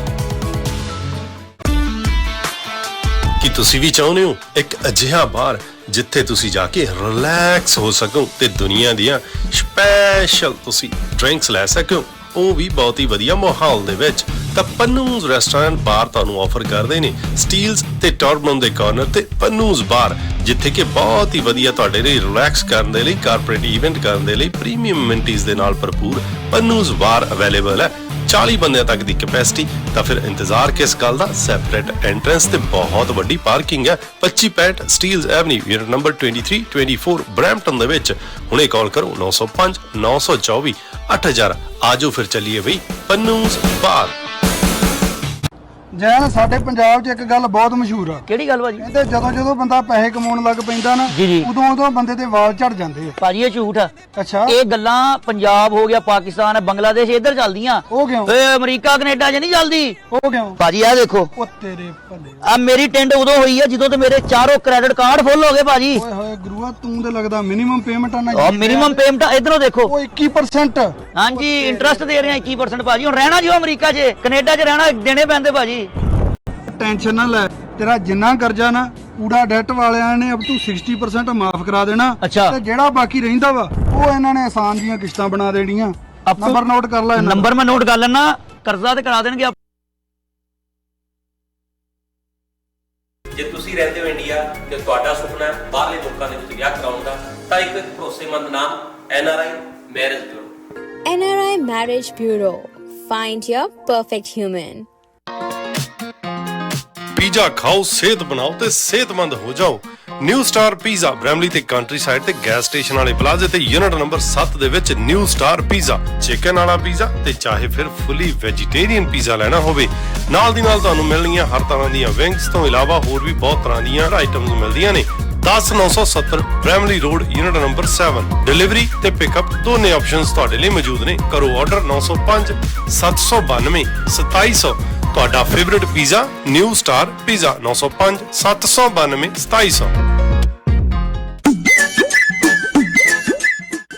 ਕੀ ਤੁਸੀਂ ਵੀ ਚਾਹੁੰਦੇ ਹੋ ਇੱਕ ਅਜਿਹਾ ਬਾਰ ਜਿੱਥੇ ਤੁਸੀਂ ਜਾ ਕੇ ਰਿਲੈਕਸ ਹੋ ਸਕੋ ਤੇ ਦੁਨੀਆ ਦੀਆਂ ਸਪੈਸ਼ਲ ਤੁਸੀਂ ਡਰਿੰਕਸ ਲੈ ਸਕੋ? ਉਹ ਵੀ ਬਹੁਤ ਹੀ ਵਧੀਆ ਮਾਹੌਲ ਦੇ ਵਿੱਚ ਤਾਂ ਪੰਨੂਜ਼ ਰੈਸਟੋਰੈਂਟ ਬਾਰ ਤੁਹਾਨੂੰ ਆਫਰ ਕਰਦੇ ਨੇ ਸਟੀਲਸ ਤੇ ਟੌਰਬਨ ਦੇ ਕਾਰਨਰ ਤੇ ਪੰਨੂਜ਼ ਬਾਰ ਜਿੱਥੇ ਕਿ ਬਹੁਤ ਹੀ ਵਧੀਆ ਤੁਹਾਡੇ ਲਈ ਰਿਲੈਕਸ ਕਰਨ ਦੇ ਲਈ ਕਾਰਪੋਰੇਟ ਇਵੈਂਟ ਕਰਨ ਦੇ ਲਈ ਪ੍ਰੀਮੀਅਮ ਅਮੈਨਿਟੀਜ਼ ਦੇ ਨਾਲ ਭਰਪੂਰ ਪੰਨੂਜ਼ ਬਾਰ ਅਵੇਲੇਬਲ ਹੈ। 40 ਬੰਦਿਆਂ ਤੱਕ ਦੀ ਕੈਪੈਸਿਟੀ ਤਾਂ ਫਿਰ ਇੰਤਜ਼ਾਰ ਕਿਸ ਗੱਲ ਦਾ ਸੈਪਰੇਟ ਐਂਟਰੈਂਸ ਤੇ ਬਹੁਤ ਵੱਡੀ ਪਾਰਕਿੰਗ ਹੈ। 25 Pat Steeles avenue unit number 23 24 Brampton ਦੇ ਵਿੱਚ। ਹੁਣੇ ਕਾਲ ਕਰੋ 905 924 8000 ਆਜੋ ਫਿਰ ਚੱਲੀਏ ਬਈ ਪੰਨੂਜ਼ ਬਾਰ ਜੈਨ ਸਾਡੇ ਪੰਜਾਬ 'ਚ ਇੱਕ ਗੱਲ ਬਹੁਤ ਮਸ਼ਹੂਰ ਆ। ਕਿਹੜੀ ਗੱਲ ਭਾਜੀ? ਕਹਿੰਦੇ ਜਦੋਂ ਜਦੋਂ ਬੰਦਾ ਪੈਸੇ ਕਮਾਉਣ ਲੱਗ ਪੈਂਦਾ ਨਾ ਜੀ, ਜੀ। ਉਦੋਂ ਉਦੋਂ ਬੰਦੇ ਦੇ ਵਾਲ ਝੜ ਜਾਂਦੇ ਆ। ਭਾਜੀ ਇਹ ਝੂਠ ਆ। ਅੱਛਾ। ਇਹ ਗੱਲਾਂ ਪੰਜਾਬ ਹੋ ਗਿਆ ਪਾਕਿਸਤਾਨ ਬੰਗਲਾਦੇਸ਼ ਇੱਧਰ ਚੱਲਦੀਆਂ। ਉਹ ਕਿਉਂ? ਏ ਅਮਰੀਕਾ ਕੈਨੇਡਾ 'ਚ ਨਹੀਂ ਚੱਲਦੀ। ਉਹ ਕਿਉਂ? ਭਾਜੀ ਇਹ ਦੇਖੋ। ਉਹ ਤੇਰੇ ਭਲੇ। ਆ ਮੇਰੀ ਟਿੰਡ ਉਦੋਂ ਹੋਈ ਆ ਜਦੋਂ ਤੇ ਮੇਰੇ ਚਾਰੋਂ ਕ੍ਰੈਡਿਟ ਕਾਰਡ ਫੁੱਲ ਹੋ ਗਏ ਭਾਜੀ। ਓਏ ਹੋਏ ਗੁਰੂਆ ਤੂੰ ਤੇ ਲੱਗਦਾ ਮਿਨੀਮਮ ਪੇਮੈਂਟ ਆ ਨਾ ਉਹ ਮਿਨੀਮਮ ਪੇਮੈਂਟ ਇਧਰੋਂ ਦੇਖੋ। ਉਹ 21% ਹਾਂਜੀ ਇੰਟਰਸਟ ਦੇ ਰਹੇ ਆ 21% ਭਾਜੀ। ਹੁਣ ਰਹਿਣਾ ਜੀ ਅਮਰੀਕਾ 'ਚ ਕੈਨੇਡਾ 'ਚ ਰਹਿਣਾ ਦੇਣੇ ਪੈਂਦੇ ਭਾਜੀ। ਟੈਨਸ਼ਨ ਨਾ ਲੈ ਤੇਰਾ ਜਿੰਨਾ ਕਰਜ਼ਾ ਨਾ ਕੂੜਾ ਡੈਟ ਵਾਲਿਆਂ ਨੇ ਅਬ ਤੂੰ 60% ਮਾਫ ਕਰਾ ਦੇਣਾ ਅੱਛਾ। ਤੇ ਜਿਹੜਾ ਬਾਕੀ ਰਹਿੰਦਾ ਵਾ ਉਹ ਇਹਨਾਂ ਨੇ ਆਸਾਨ ਦੀਆਂ ਕਿਸ਼ਤਾਂ ਬਣਾ ਦੇਣੀਆਂ ਆਪਕੋ- ਨੰਬਰ ਨੋਟ ਕਰ ਲੈ ਇਹਨਾਂ ਦਾ। ਨੰਬਰ ਮੈਂ ਨੋਟ ਕਰ ਲੈਣਾ ਕਰਜ਼ਾ ਤੇ ਕਰਾ ਦੇਣਗੇ ਆਪ- ਜੇ ਤੁਸੀਂ ਰਹਿੰਦੇ ਹੋ ਇੰਡੀਆ ਤੇ ਤੁਹਾਡਾ ਸੁਪਨਾ ਹੈ ਬਾਹਰਲੇ ਲੋਕਾਂ ਦੇ ਵਿੱਚ ਵਿਆਹ ਕਰਾਉਣ ਦਾ ਤਾਂ ਇੱਕ ਭਰੋਸੇਮੰਦ ਨਾਮ NRI marriage bureau NRI Marriage Bureau. Find your perfect human. Pizza ਖਾਓ, ਸਿਹਤ ਬਣਾਓ ਤੇ ਸਿਹਤਮੰਦ ਹੋ ਜਾਓ। ਨਿਊ ਸਟਾਰ ਪੀਜ਼ਾ ਬ੍ਰੈਮਲੀ ਤੇ ਕੰਟਰੀ ਸਾਈਡ ਤੇ ਗੈਸ ਸਟੇਸ਼ਨ ਵਾਲੇ ਪਲਾਜ਼ੇ ਤੇ ਯੂਨਿਟ ਨੰਬਰ 7 ਦੇ ਵਿੱਚ ਨਿਊ ਸਟਾਰ ਪੀਜ਼ਾ ਚਿਕਨ ਵਾਲਾ ਪੀਜ਼ਾ ਤੇ ਚਾਹੇ ਫਿਰ ਫੁੱਲੀ ਵੈਜੀਟੇਰੀਅਨ ਪੀਜ਼ਾ ਲੈਣਾ ਹੋਵੇ। ਨਾਲ ਦੀ ਨਾਲ ਤੁਹਾਨੂੰ ਮਿਲਣਗੀਆਂ ਹਰ ਤਰ੍ਹਾਂ ਦੀਆਂ ਵਿੰਗਸ ਤੋਂ ਇਲਾਵਾ ਹੋਰ ਵੀ ਬਹੁਤ ਤਰ੍ਹਾਂ ਦੀਆਂ ਆਈਟਮਸ ਮਿਲਦੀਆਂ ਨੇ। 10970 Bramalea road unit number 7 delivery ਤੇ ਪਿਕਅਪ ਦੋਨੇ ਆਪਸ਼ਨਸ ਤੁਹਾਡੇ ਲਈ ਮੌਜੂਦ ਨੇ। ਕਰੋ ਆਰਡਰ 905 792 2700 ਤੁਹਾਡਾ favourite pizza new star pizza 905 792 2700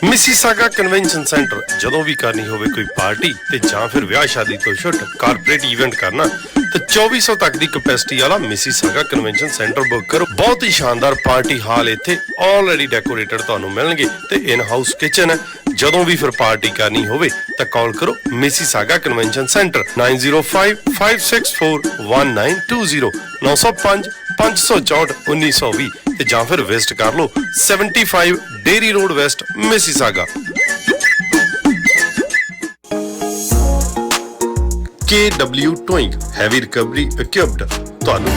Mississauga convention centre ਜਦੋਂ ਵੀ ਕਰਨੀ ਹੋਵੇ ਕੋਈ ਪਾਰਟੀ ਤੇ ਜਾਂ ਫਿਰ ਵਿਆਹ ਸ਼ਾਦੀ ਤੋਂ ਛੁੱਟ ਕਾਰਪੋਰੇਟ ਇਵੈਂਟ ਕਰਨਾ, ਤੇ 2400 ਤੱਕ ਦੀ ਕਪੈਸਿਟੀ ਵਾਲਾ ਮਿਸੀਸਾਗਾ ਕਨਵੈਨਸ਼ਨ ਸੈਂਟਰ ਬੁੱਕ ਕਰੋ। ਬਹੁਤ ਹੀ ਸ਼ਾਨਦਾਰ ਪਾਰਟੀ ਹਾਲ ਇੱਥੇ ਆਲਰੇਡੀ ਡੈਕੋਰੇਟਡ ਤੁਹਾਨੂੰ ਮਿਲਣਗੇ ਤੇ ਇਨ ਹਾਊਸ ਕਿਚਨ ਹੈ। ਜਦੋਂ ਵੀ ਫਿਰ ਪਾਰਟੀ ਕਰਨੀ ਹੋਵੇ ਤਾਂ ਕਾਲ ਕਰੋ ਮਿਸੀਸਾਗਾ ਕਨਵੈਨਸ਼ਨ ਸੈਂਟਰ 9055641920 905 564 1920 ਤੇ ਜਾਂ ਫਿਰ ਵਿਜ਼ਿਟ ਕਰ ਲਓ 75 Derry road west Mississauga KW Towing heavy recovery equipped ਤੁਹਾਨੂੰ